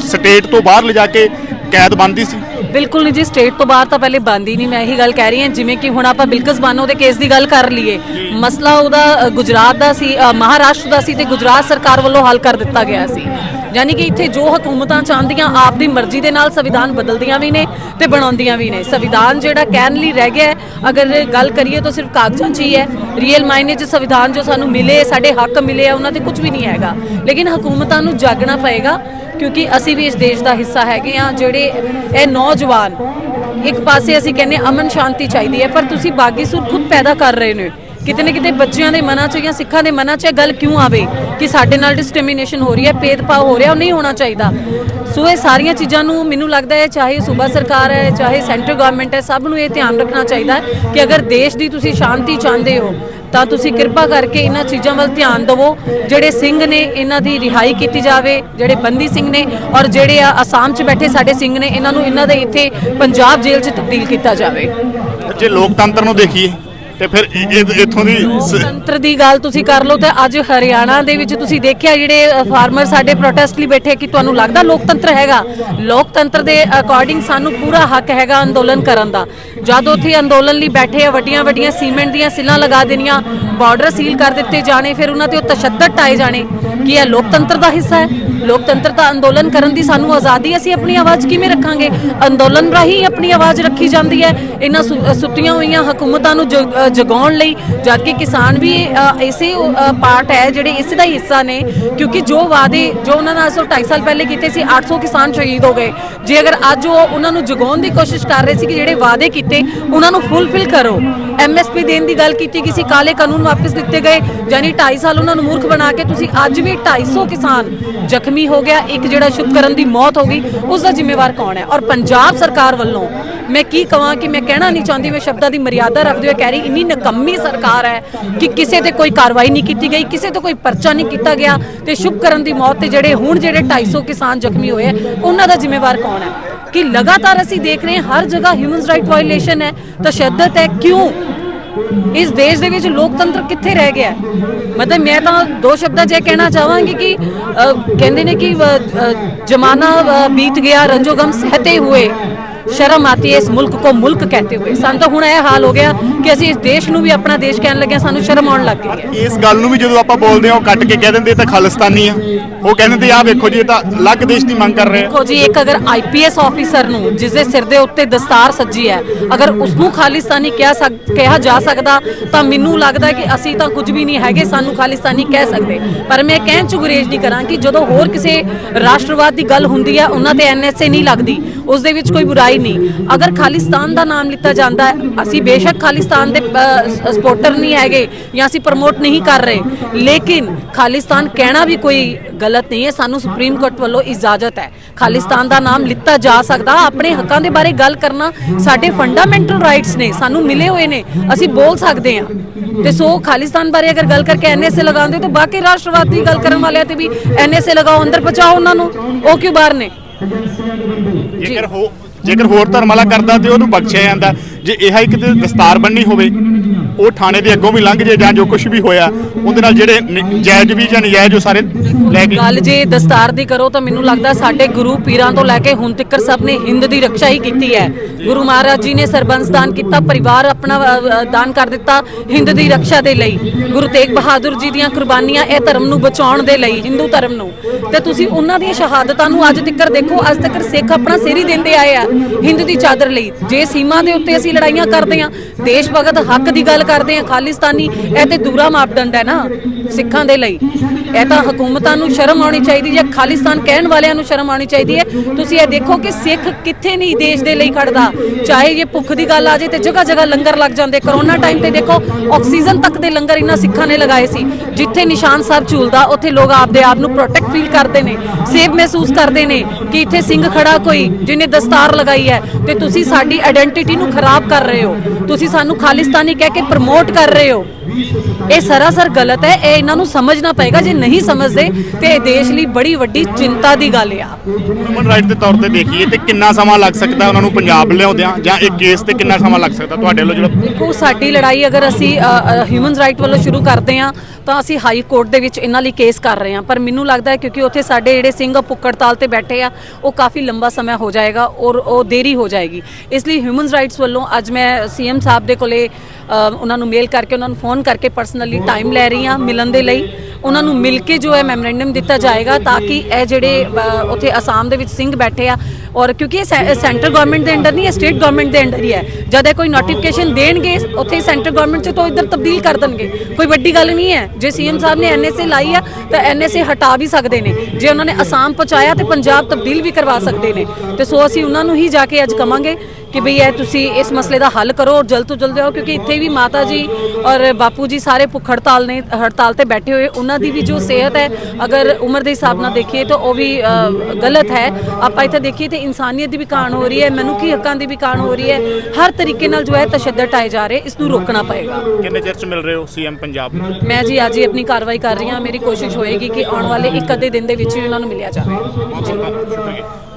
ਸਟੇਟ ਤੋਂ ਬਾਹਰ ਲਿਜਾ ਕੇ ਕੈਦ ਬਣਦੀ ਸੀ। ਬਿਲਕੁਲ ਨਹੀਂ ਜੀ ਸਟੇਟ ਤੋਂ ਬਾਹਰ ਤਾਂ ਪਹਿਲੇ ਬੰਦ ਹੀ ਨਹੀਂ ਮੈਂ ਇਹੀ ਗੱਲ ਕਹਿ ਰਹੀ ਹਾਂ ਜਿਵੇਂ ਕਿ ਹੁਣ ਆਪਾਂ ਬਿਲਕਸ ਬਾਨੋ ਦੇ ਕੇਸ ਦੀ ਗੱਲ ਕਰ ਲਈਏ। ਮਸਲਾ ਉਹਦਾ ਗੁਜਰਾਤ ਦਾ ਸੀ ਮਹਾਰਾਸ਼ਟਰ ਦਾ ਸੀ ਤੇ ਗੁਜਰਾਤ ਸਰਕਾਰ ਵੱਲੋਂ ਹੱਲ ਕਰ ਦਿੱਤਾ ਗਿਆ ਸੀ। ਯਾਨੀ ਕਿ ਇੱਥੇ ਜੋ ਹਕੂਮਤਾਂ ਚਾਹੁੰਦੀਆਂ ਆਪ ਦੀ ਮਰਜ਼ੀ ਦੇ ਨਾਲ ਸੰਵਿਧਾਨ ਬਦਲਦੀਆਂ ਵੀ ਨੇ ਤੇ ਬਣਾਉਂਦੀਆਂ ਵੀ ਨੇ। ਸੰਵਿਧਾਨ ਜਿਹੜਾ ਕਹਿਣ ਲਈ ਰਹਿ ਗਿਆ ਅਗਰ ਗੱਲ ਕਰੀਏ ਤਾਂ ਸਿਰਫ ਕਾਗਜ਼ਾਂ 'ਚ ਹੀ ਹੈ। ਰੀਅਲ ਮਾਇਨੇ 'ਚ ਸੰਵਿਧਾਨ ਜੋ ਸਾਨੂੰ ਮਿਲੇ ਸਾਡੇ ਹੱਕ ਮਿਲੇ ਆ ਉਹਨਾਂ ਤੇ ਕੁਝ ਵੀ ਨਹੀਂ ਹੈਗਾ। ਲੇਕਿਨ ਹਕੂਮਤਾਂ ਨੂੰ ਜਾਗਣਾ ਪਏਗਾ। ਕਿਉਂਕਿ ਅਸੀਂ ਵੀ ਇਸ ਦੇਸ਼ ਦਾ ਹਿੱਸਾ ਹੈਗੇ ਆ ਜਿਹੜੇ ਇਹ ਨੌਜਵਾਨ ਇੱਕ ਪਾਸੇ ਅਸੀਂ ਕਹਿੰਦੇ ਅਮਨ ਸ਼ਾਂਤੀ ਚਾਹੀਦੀ ਹੈ, ਪਰ ਤੁਸੀਂ ਬਾਗੀ ਸੁਰ ਖੁਦ ਪੈਦਾ ਕਰ ਰਹੇ ਨੇ। ਕਿਤੇ ਨਾ ਕਿਤੇ ਬੱਚਿਆਂ ਦੇ ਮਨਾਂ 'ਚ ਜਾਂ ਸਿੱਖਾਂ ਦੇ ਮਨਾਂ 'ਚ ਇਹ ਗੱਲ ਕਿਉਂ ਆਵੇ ਕਿ ਸਾਡੇ ਨਾਲ ਡਿਸਕ੍ਰਿਮੀਨੇਸ਼ਨ ਹੋ ਰਹੀ ਹੈ, ਭੇਦਭਾਵ ਹੋ ਰਿਹਾ, ਉਹ ਨਹੀਂ ਹੋਣਾ ਚਾਹੀਦਾ। ਸੋ ਇਹ ਸਾਰੀਆਂ ਚੀਜ਼ਾਂ ਨੂੰ ਮੈਨੂੰ ਲੱਗਦਾ ਹੈ, ਚਾਹੇ ਸੂਬਾ ਸਰਕਾਰ ਹੈ, ਚਾਹੇ ਸੈਂਟਰ ਗਵਰਨਮੈਂਟ ਹੈ, ਸਭ ਨੂੰ ਇਹ ਧਿਆਨ ਰੱਖਣਾ ਚਾਹੀਦਾ ਹੈ ਕਿ ਅਗਰ ਦੇਸ਼ ਦੀ ਤੁਸੀਂ ਸ਼ਾਂਤੀ ਚਾਹੁੰਦੇ ਹੋ, ਤਾਂ ਤੁਸੀਂ ਕਿਰਪਾ ਕਰਕੇ ਇਹਨਾਂ ਚੀਜ਼ਾਂ ਵੱਲ ਧਿਆਨ ਦਿਵੋ, ਜਿਹੜੇ ਸਿੰਘ ਨੇ ਇਹਨਾਂ ਦੀ ਰਿਹਾਈ ਕੀਤੀ ਜਾਵੇ, ਜਿਹੜੇ ਬੰਦੀ ਸਿੰਘ ਨੇ ਔਰ ਜਿਹੜੇ ਆ ਅਸਾਮ 'ਚ ਬੈਠੇ ਸਾਡੇ ਸਿੰਘ ਨੇ, ਇਹਨਾਂ ਨੂੰ ਇਹਨਾਂ ਦੇ ਇੱਥੇ ਪੰਜਾਬ ਜੇਲ੍ਹ 'ਚ ਤਬਦੀਲ ਕੀਤਾ ਜਾਵੇ। ਜੇ ਲੋਕਤੰਤਰ ਨੂੰ ਦੇਖੀਏ ਤੇ ਫਿਰ ਇੱਥੋਂ ਦੀ ਲੋਕਤੰਤਰ ਦੀ ਗੱਲ ਤੁਸੀਂ ਕਰ ਲਓ ਤੇ ਅੱਜ ਹਰਿਆਣਾ ਦੇ ਵਿੱਚ ਤੁਸੀਂ ਦੇਖਿਆ ਜਿਹੜੇ ਫਾਰਮਰ ਸਾਡੇ ਪ੍ਰੋਟੈਸਟ ਲਈ ਬੈਠੇ ਕਿ ਤੁਹਾਨੂੰ ਲੱਗਦਾ ਲੋਕਤੰਤਰ ਹੈਗਾ? ਲੋਕਤੰਤਰ ਦੇ ਅਕੋਰਡਿੰਗ ਸਾਨੂੰ ਪੂਰਾ ਹੱਕ ਹੈਗਾ ਅੰਦੋਲਨ ਕਰਨ ਦਾ। ਜਦ ਉੱਥੇ ਅੰਦੋਲਨ ਲਈ ਬੈਠੇ ਆ ਵੱਡੀਆਂ ਵੱਡੀਆਂ ਸੀਮੈਂਟ ਦੀਆਂ ਸਿੱਲਾਂ ਲਗਾ ਦੇਣੀਆਂ ਬਾਰਡਰ ਸੀਲ ਕਰ ਦਿੱਤੇ ਜਾਣੇ ਫਿਰ ਉਹਨਾਂ ਤੇ ਉਹ ਤਸ਼ੱਦਦ ਟਾਏ ਜਾਣੇ ਕੀ ਇਹ ਲੋਕਤੰਤਰ ਦਾ ਹਿੱਸਾ ਹੈ। ਲੋਕਤੰਤਰ ਦਾ ਅੰਦੋਲਨ ਕਰਨ ਦੀ ਸਾਨੂੰ ਆਜ਼ਾਦੀ ਅਸੀਂ ਆਪਣੀ ਆਵਾਜ਼ ਕਿਵੇਂ ਰੱਖਾਂਗੇ? ਅੰਦੋਲਨ ਰਾਹੀਂ ਆਪਣੀ ਆਵਾਜ਼ ਰੱਖੀ ਜਾਂਦੀ ਹੈ। ਇਹਨਾਂ ਸੁ- ਸੁੱਤੀਆਂ ਹੋਈਆਂ ਹਕੂਮਤਾਂ ਨੂੰ ਜਗਾਉਣ ਲਈ, ਜਦ ਕਿ ਕਿਸਾਨ ਵੀ ਇਸੇ ਪਾਰਟ ਹੈ, ਜਿਹੜੇ ਇਸ ਦਾ ਹੀ ਹਿੱਸਾ ਨੇ, ਕਿਉਂਕਿ ਜੋ ਵਾਅਦੇ, ਜੋ ਉਹਨਾਂ ਨਾਲ ਸੋ 2.5 ਸਾਲ ਪਹਿਲੇ ਕੀਤੇ ਸੀ 800 ਕਿਸਾਨ ਸ਼ਹੀਦ ਹੋ ਗਏ। ਜੇ ਅਗਰ ਅੱਜ ਉਹ ਉਹਨਾਂ ਨੂੰ ਜਗਾਉਣ ਦੀ ਕੋਸ਼ਿਸ਼ ਕਰ ਰਹੇ ਸੀ ਕਿ ਜਿਹੜੇ ਵਾਅਦੇ ਕੀਤੇ, ਉਹਨਾਂ ਨੂੰ ਫੁੱਲਫਿਲ ਕਰੋ। ਐਮਐਸਪੀ ਦੇਣ ਦੀ ਗੱਲ ਕੀਤੀ ਗਈ ਸੀ, ਕਾਲੇ ਕਾਨੂੰਨ ਵਾਪਸ ਦਿੱਤੇ ਗਏ, ਯਾਨੀ 2.5 ਸਾਲ ਉਹਨਾਂ ਨੂੰ ਮੂਰਖ ਬਣਾ ਕੇ ਤੁਸੀਂ ਅੱਜ ਵੀ 250 ਕਿਸਾਨ ਜ਼ਖਮੀ ਹੋ ਗਿਆ। ਇੱਕ ਜਿਹੜਾ ਸ਼ੁਭਕਰਨ ਦੀ ਮੌਤ ਹੋ ਗਈ, ਉਸ ਦਾ ਜ਼ਿੰਮੇਵਾਰ ਕੌਣ ਹੈ? ਔਰ ਪੰਜਾਬ ਸਰਕਾਰ ਵੱਲੋਂ ਮੈਂ ਕੀ ਕਹਾਂ ਕਿ ਮੈਂ ਕਹਿਣਾ ਨਹੀਂ ਚਾਹੁੰਦੀ, ਮੈਂ ਸ਼ਬਦਾਂ ਦੀ ਮਰਿਆਦਾ ਰੱਖਦੇ ਹੋਏ ਕਹਿ ਰਹੀ, ਇੰਨੀ ਨਕੰਮੀ ਸਰਕਾਰ ਹੈ ਕਿ ਕਿਸੇ ਤੇ ਕੋਈ ਕਾਰਵਾਈ ਨਹੀਂ ਕੀਤੀ ਗਈ, ਕਿਸੇ ਤੇ ਕੋਈ ਪਰਚਾ ਨਹੀਂ ਕੀਤਾ ਗਿਆ ਤੇ ਸ਼ੁਭਕਰਨ ਦੀ ਮੌਤ ਤੇ ਜਿਹੜੇ ਹੁਣ ਜਿਹੜੇ 250 ਕਿਸਾਨ ਜ਼ਖਮੀ ਹੋਏ ਉਹਨਾਂ ਦਾ ਜ਼ਿੰਮੇਵਾਰ ਕੌਣ ਹੈ? ਕਿ ਲਗਾਤਾਰ ਅਸੀਂ ਦੇਖ ਰਹੇ ਹਾਂ, ਹਰ ਜਗ੍ਹਾ ਹਿਊਮਨ ਰਾਈਟ ਵਾਇਲੇਸ਼ਨ ਹੈ, ਤਸ਼ੱਦਦ ਹੈ, ਕਿਉਂ? ਇਸ ਦੇਸ਼ ਦੇ ਵਿੱਚ ਲੋਕਤੰਤਰ ਕਿੱਥੇ ਰਹਿ ਗਿਆ? ਮਤਲਬ ਮੈਂ ਤਾਂ ਦੋ ਸ਼ਬਦਾਂ 'ਚ ਇਹ ਕਹਿਣਾ ਚਾਹਾਂਗੀ ਕਿ ਅ, ਕਹਿੰਦੇ ਨੇ ਕਿ ਜਮਾਨਾ ਬੀਤ ਗਿਆ ਰੰਜੋਗਮ ਸਹਤੇ ਹੋਏ। ਸ਼ਰਮ ਆਤੀ ਹੈ ਇਸ ਮੁਲਕ ਕੋ ਮੁਲਕ ਕਹਤੇ ਹੋਏ। ਸਾਨੂੰ ਤਾਂ ਹੁਣ ਇਹ ਹਾਲ ਹੋ ਗਿਆ ਕਿ ਅਸੀਂ ਇਸ ਦੇਸ਼ ਨੂੰ ਵੀ ਆਪਣਾ ਦੇਸ਼ ਕਹਿਣ ਲੱਗੇ ਸਾਨੂੰ ਸ਼ਰਮ ਆਉਣ ਲੱਗ ਗਈ ਹੈ। ਇਸ ਗੱਲ ਨੂੰ ਵੀ ਜਦੋਂ ਆਪਾਂ ਬੋਲਦੇ ਹਾਂ ਉਹ ਕੱਟ ਕੇ ਕਹਿ ਦਿੰਦੇ ਤਾਂ ਖਾਲਿਸਤਾਨੀ ਆ। ਉਹ ਕਹਿੰਦੇ ਤੇ ਆਹ ਵੇਖੋ ਜੀ ਇਹ ਤਾਂ ਅਲੱਗ ਦੇਸ਼ ਦੀ ਮੰਗ ਕਰ ਰਹੇ ਆ। ਦੇਖੋ ਜੀ ਇੱਕ ਅਗਰ ਆਈਪੀਐਸ ਆਫੀਸਰ ਨੂੰ ਜਿਸ ਦੇ ਸਿਰ ਦੇ ਉੱਤੇ ਦਸਤਾਰ ਸੱਜੀ ਹੈ ਅਗਰ ਉਸ ਨੂੰ ਖਾਲਿਸਤਾਨੀ ਕਿਹਾ ਸਕ- ਕਿਹਾ ਜਾ ਸਕਦਾ ਤਾਂ ਮੈਨੂੰ ਲੱਗਦਾ ਕਿ ਅਸੀਂ ਤਾਂ ਕੁਝ ਵੀ ਨਹੀਂ ਹੈਗੇ ਸਾਨੂੰ ਖਾਲਿਸਤਾਨੀ ਕਹਿ ਸਕਦੇ। ਪਰ ਮੈਂ ਕਹਿਣ ਚ ਗੁਰੇਜ਼ ਨਹੀਂ ਕਰਾਂ ਕਿ ਜਦੋਂ ਹੋਰ ਕਿਸੇ ਰਾਸ਼ਟਰਵਾਦ ਦੀ ਗੱਲ ਹੁੰਦੀ ਹੈ ਉਹਨਾਂ ਤੇ ਐਨਐਸਏ ਨਹੀਂ ਲੱਗਦੀ। ਉਸ ਦੇ ਵਿੱਚ ਕੋਈ ਬੁਰਾਈ ਨਹੀਂ। ਅਗਰ ਖਾਲਿਸਤਾਨ ਦਾ ਨਾਮ ਲਿੱਤਾ ਜਾਂਦਾ ਹੈ, ਅਸੀਂ ਬੇਸ਼ੱਕ ਖਾਲਿਸਤਾਨ ਦੇ ਸਪੋਰਟਰ ਨਹੀਂ ਹੈਗੇ ਜਾਂ ਅਸੀਂ ਪ੍ਰਮੋਟ ਨਹੀਂ ਕਰ ਰਹੇ। ਲੇਕਿਨ ਖਾਲਿਸਤਾਨ ਕਹਿਣਾ ਵੀ ਕੋਈ ਗਲਤ ਨਹੀਂ ਹੈ, ਸਾਨੂੰ ਸੁਪਰੀਮ ਕੋਰਟ ਵੱਲੋਂ ਇਜਾਜ਼ਤ ਹੈ। ਖਾਲਿਸਤਾਨ ਦਾ ਨਾਮ ਲਿੱਤਾ ਜਾ ਸਕਦਾ, ਆਪਣੇ ਹੱਕਾਂ ਦੇ ਬਾਰੇ ਗੱਲ ਕਰਨਾ ਸਾਡੇ ਫੰਡਾਮੈਂਟਲ ਰਾਈਟਸ ਨੇ, ਸਾਨੂੰ ਮਿਲੇ ਹੋਏ ਨੇ, ਅਸੀਂ ਬੋਲ ਸਕਦੇ ਹਾਂ। ਤੇ ਸੋ ਖਾਲਿਸਤਾਨ ਬਾਰੇ ਅਗਰ ਗੱਲ ਕਰਕੇ ਐਨਐਸਏ ਲਗਾਉਂਦੇ ਹੋ, ਤਾਂ ਬਾਕੀ ਰਾਸ਼ਟਰਵਾਦ ਦੀ ਗੱਲ ਕਰਨ ਵਾਲਿਆਂ ਤੇ ਵੀ ਐਨਐਸਏ ਲਗਾਓ, ਅੰਦਰ ਪਹੁੰਚਾਓ ਉਹਨਾਂ ਨੂੰ। ਉਹ ਕਿਉਂ ਬਾਹਰ ਨੇ? ਜੇਕਰ ਹੋ ਜੇਕਰ ਹੋਰ ਧਰਮ ਵਾਲਾ ਕਰਦਾ ਤੇ ਉਹਨੂੰ ਬਖਸ਼ਿਆ ਜਾਂਦਾ, ਜੇ ਇਹ ਹੀ ਕਿਤੇ ਦਸਤਾਰ ਬੰਨੀ ਹੋਵੇ ਉਹ ਥਾਣੇ ਦੇ ਅੱਗੋਂ ਵੀ ਲੰਘ ਜੇ ਜਾਂ ਜੋ ਕੁਝ ਵੀ ਹੋਇਆ ਉਹਦੇ ਨਾਲ ਜਿਹੜੇ ਨ- ਜਾਇਜ਼ ਵੀ ਜਾਂ ਨਜਾਇਜ਼ ਉਹ ਸਾਰੇ ਲੈ ਕੇ ਗੱਲ ਜੇ ਦਸਤਾਰ ਦੀ ਕਰੋ ਤਾਂ ਮੈਨੂੰ ਲੱਗਦਾ ਸਾਡੇ ਗੁਰੂ ਪੀਰਾਂ ਤੋਂ ਲੈ ਕੇ ਹੁਣ ਤੱਕ ਸਭ ਨੇ ਹਿੰਦ ਦੀ ਰੱਖਿਆ ਹੀ ਕੀਤੀ ਹੈ। ਗੁਰੂ ਮਹਾਰਾਜ ਜੀ ਨੇ ਸਰਬੰਸ ਦਾਨ ਕੀਤਾ ਪਰਿਵਾਰ ਆਪਣਾ ਅ, ਅ, ਦਾਨ ਕਰ ਦਿੱਤਾ ਹਿੰਦ ਦੀ ਰੱਖਿਆ ਦੇ ਲਈ। ਗੁਰੂ ਤੇਗ ਬਹਾਦਰ ਜੀ ਦੀਆਂ ਕੁਰਬਾਨੀਆਂ ਇਹ ਧਰਮ ਨੂੰ ਬਚਾਉਣ ਦੇ ਲਈ ਹਿੰਦੂ ਧਰਮ ਨੂੰ। ਤੇ ਤੁਸੀਂ ਉਹਨਾਂ ਦੀਆਂ ਸ਼ਹਾਦਤਾਂ ਨੂੰ ਅੱਜ ਤੱਕ ਦੇਖੋ ਅੱਜ ਤੱਕ ਸਿੱਖ ਆਪਣਾ ਸਿਰ ਹੀ ਦਿੰਦੇ ਆਏ ਆ ਹਿੰਦ ਦੀ ਚਾਦਰ ਲਈ। ਜੇ ਸੀਮਾ ਦੇ ਉੱਤੇ ਅਸੀਂ ਲੜਾਈਆਂ ਕਰਦੇ ਆ ਦੇਸ਼ ਭਗਤ ਹੱਕ ਦੀ ਗੱਲ ਕਰਦੇ ਆ ਖਾਲਿਸਤਾਨੀ, ਇਹ ਤੇ ਦੂਰਾ ਮਾਪਦੰਡ ਹੈ ਨਾ ਸਿੱਖਾਂ ਦੇ ਲਈ। ਇਹ ਤਾਂ ਹਕੂਮਤਾਂ ਨੂੰ ਸ਼ਰਮ ਆਉਣੀ ਚਾਹੀਦੀ ਜਾਂ ਖਾਲਿਸਤਾਨ ਕਹਿਣ ਵਾਲਿਆਂ ਨੂੰ ਸ਼ਰਮ ਆਉਣੀ ਚਾਹੀਦੀ ਹੈ। ਤੁਸੀਂ ਇਹ ਦੇਖੋ ਕਿ ਸਿੱਖ ਕਿੱਥੇ ਨਹੀਂ ਦੇਸ਼ ਦੇ ਲਈ ਖੜਦਾ। ਚਾਹੇ ਇਹ ਭੁੱਖ ਦੀ ਗੱਲ ਆ ਜੇ ਤੇ ਜਗ੍ਹਾ ਜਗ੍ਹਾ ਲੰਗਰ ਲੱਗ ਜਾਂਦੇ। ਕਰੋਨਾ ਟਾਈਮ ਤੇ ਦੇਖੋ, ਆਕਸੀਜਨ ਤੱਕ ਦੇ ਲੰਗਰ ਇਹਨਾਂ ਸਿੱਖਾਂ ਨੇ ਲਗਾਏ ਸੀ। ਜਿੱਥੇ ਨਿਸ਼ਾਨ ਸਾਹਿਬ ਝੂਲਦਾ, ਉੱਥੇ ਲੋਕ ਆਪਦੇ ਆਪ ਨੂੰ ਪ੍ਰੋਟੈਕਟ ਫੀਲ ਕਰਦੇ ਨੇ ਸੇਫ ਮਹਿਸੂਸ ਕਰਦੇ ਨੇ ਕਿ ਇੱਥੇ ਸਿੰਘ ਖੜਾ ਕੋਈ ਜਿਹਨੇ ਦਸਤਾਰ ਲਗਾਈ ਹੈ। ਤੇ ਤੁਸੀਂ ਸਾਡੀ ਆਇਡੈਂਟੀਟੀ ਨੂੰ ਖਰਾਬ ਕਰ ਰਹੇ ਹੋ। ਤੁਸੀਂ ਸਾਨੂੰ ਖਾਲਿਸਤਾਨੀ ਕਹਿ ਕੇ ਪ੍ਰਮੋਟ ਕਰ ਰਹੇ ਹੋ। ਇਹ ਸਰਾਸਰ ਗਲਤ ਹੈ। ਇਹ ਇਹਨਾਂ ਨੂੰ ਸਮਝਣਾ ਪਏਗਾ। ਜੇ ਨਹੀਂ ਸਮਝਦੇ ਤੇ ਇਹ ਦੇਸ਼ ਲਈ ਬੜੀ ਵੱਡੀ ਚਿੰਤਾ ਦੀ ਗੱਲ ਆ। ਹਿਊਮਨ ਰਾਈਟ ਦੇ ਤੌਰ ਤੇ ਦੇਖੀਏ ਤੇ ਕਿੰਨਾ ਸਮਾਂ ਲੱਗ ਸਕਦਾ ਉਹਨਾਂ ਨੂੰ ਪੰਜਾਬ ਲਿਆਉਂਦਿਆਂ? ਜਾਂ ਇਹ ਕੇਸ ਤੇ ਕਿੰਨਾ ਸਮਾਂ ਲੱਗ ਸਕਦਾ ਤੁਹਾਡੇ ਵੱਲੋਂ ਜਿਹੜਾ ਦੇਖੋ ਸਾਡੀ ਲੜਾਈ ਅਗਰ ਅਸੀਂ ਹਿਊਮਨ ਰਾਈਟ ਵੱਲੋਂ ਸ਼ੁਰੂ ਕਰਦੇ ਹਾਂ ਤਾਂ ਅਸੀਂ ਹਾਈ ਕੋਰਟ ਦੇ ਵਿੱਚ ਇਹਨਾਂ ਲਈ ਕੇਸ ਕਰ ਰਹੇ ਹਾਂ। ਪਰ ਮੈਨੂੰ ਲੱਗਦਾ ਹੈ ਕਿਉਂਕਿ ਉੱਥੇ ਸਾਡੇ ਜਿਹੜੇ ਸਿੰਘ ਪੁੱਕੜਤਾਲ ਤੇ ਬੈਠੇ ਆ, ਉਹ ਕਾਫੀ ਲੰਬਾ ਸਮਾਂ ਹੋ ਜਾਏਗਾ ਔਰ ਉਹ ਦੇਰੀ ਹੋ ਜਾਏਗੀ। ਇਸ ਲਈ ਹਿਊਮਨ ਰਾਈਟਸ ਵੱਲੋਂ ਅੱਜ ਮੈਂ ਸੀਐਮ ਸਾਹਿਬ ਦੇ ਕੋਲੇ ਉਹਨਾਂ ਨੂੰ ਮੇਲ ਕਰਕੇ, ਉਹਨਾਂ ਨੂੰ ਫੋਨ ਕਰਕੇ ਪਰਸਨਲੀ ਟਾਈਮ ਲੈ ਰਹੀ ਹਾਂ ਮਿਲਣ ਦੇ ਲਈ। ਉਹਨਾਂ ਨੂੰ ਮਿਲ ਕੇ ਜੋ ਹੈ ਮੈਮੋਰੈਂਡਮ ਦਿੱਤਾ ਜਾਏਗਾ ਤਾਂ ਕਿ ਇਹ ਜਿਹੜੇ ਉੱਥੇ ਅਸਾਮ ਦੇ ਵਿੱਚ ਸਿੰਘ ਬੈਠੇ ਆ ਔਰ ਕਿਉਂਕਿ ਇਹ ਸੈ- ਸੈਂਟਰ ਗਵਰਨਮੈਂਟ ਦੇ ਅੰਡਰ ਨਹੀਂ ਹੈ ਸਟੇਟ ਗਵਰਨਮੈਂਟ ਦੇ ਅੰਡਰ ਹੀ ਹੈ। ਜਦ ਇਹ ਕੋਈ ਨੋਟੀਫਿਕੇਸ਼ਨ ਦੇਣਗੇ, ਉੱਥੇ ਸੈਂਟਰ ਗਵਰਨਮੈਂਟ ਚ ਤੋਂ ਇੱਧਰ ਤਬਦੀਲ ਕਰ ਦੇਣਗੇ। ਕੋਈ ਵੱਡੀ ਗੱਲ ਨਹੀਂ ਹੈ। ਜੇ ਸੀਐਮ ਸਾਹਿਬ ਨੇ ਐਨਐਸਏ ਲਾਈ ਆ, ਤਾਂ ਐਨਐਸਏ ਹਟਾ ਵੀ ਸਕਦੇ ਨੇ। ਜੇ ਉਹਨਾਂ ਨੇ ਅਸਾਮ ਪਹੁੰਚਾਇਆ ਤੇ ਪੰਜਾਬ ਤਬਦੀਲ ਵੀ ਕਰਵਾ ਸਕਦੇ ਨੇ। ਤੇ ਸੋ ਅਸੀਂ ਉਹਨਾਂ ਨੂੰ ਹੀ ਜਾ ਕੇ ਅੱਜ ਕਵਾਂਗੇ ਕਿ ਭਈ ਇਹ ਤੁਸੀਂ ਇਸ ਮਸਲੇ ਦਾ ਹੱਲ ਕਰੋ ਔਰ ਜਲਦ ਤੋਂ ਜਲਦ ਆਓ ਕਿਉਂਕਿ ਇੱਥੇ ਵੀ ਮਾਤਾ ਜੀ ਔਰ ਬਾਪੂ ਜੀ ਸਾਰੇ ਭੁੱਖ ਹੜਤਾਲ ਨੇ ਹੜਤਾਲ ਤੇ ਬੈਠੇ ਹੋਏ ਉਹਨਾਂ ਦੀ ਵੀ ਜੋ ਸਿਹਤ ਹੈ ਅਗਰ ਉਮਰ ਦੇ ਹਿਸਾਬ ਨਾਲ ਦੇਖੀਏ ਤਾਂ ਉਹ ਵੀ ਗਲਤ ਹੈ। ਆਪਾਂ ਇੱਥੇ ਦੇਖੀਏ ਤੇ ਇਨਸਾਨੀਅਤ ਦੀ ਵੀ ਕਾਣ ਹੋ ਰਹੀ ਹੈ ਮਨੁੱਖੀ ਹੱਕਾਂ ਦੀ ਵੀ ਕਾਣ ਹੋ ਰਹੀ ਹੈ। ਹਰ ਤਰੀਕੇ ਨਾਲ ਜੋ ਹੈ ਤਸ਼ੱਦਦ ਆਏ ਜਾ ਰਹੇ ਇਸ ਨੂੰ ਰੋਕਣਾ ਪਏਗਾ। ਕਿੰਨੇ ਚਿਰ ਚ ਮਿਲ ਰਹੇ ਹੋ ਸੀਐਮ ਪੰਜਾਬ ਨੂੰ? ਮੈਂ ਜੀ ਅੱਜ ਹੀ ਆਪਣੀ ਕਾਰਵਾਈ ਕਰ ਰਹੀ ਹਾਂ। ਮੇਰੀ ਕੋਸ਼ਿਸ਼ ਹੋਏਗੀ ਕਿ ਆਉਣ ਵਾਲੇ ਇੱਕ ਅੱਧੇ ਦਿਨ ਦੇ ਵਿੱਚ ਹੀ ਉਹਨਾਂ ਨੂੰ ਮਿਲਿਆ ਜਾਵੇ। ਬਹੁਤ ਬਹੁਤ ਸ਼ੁਕਰੀਆ।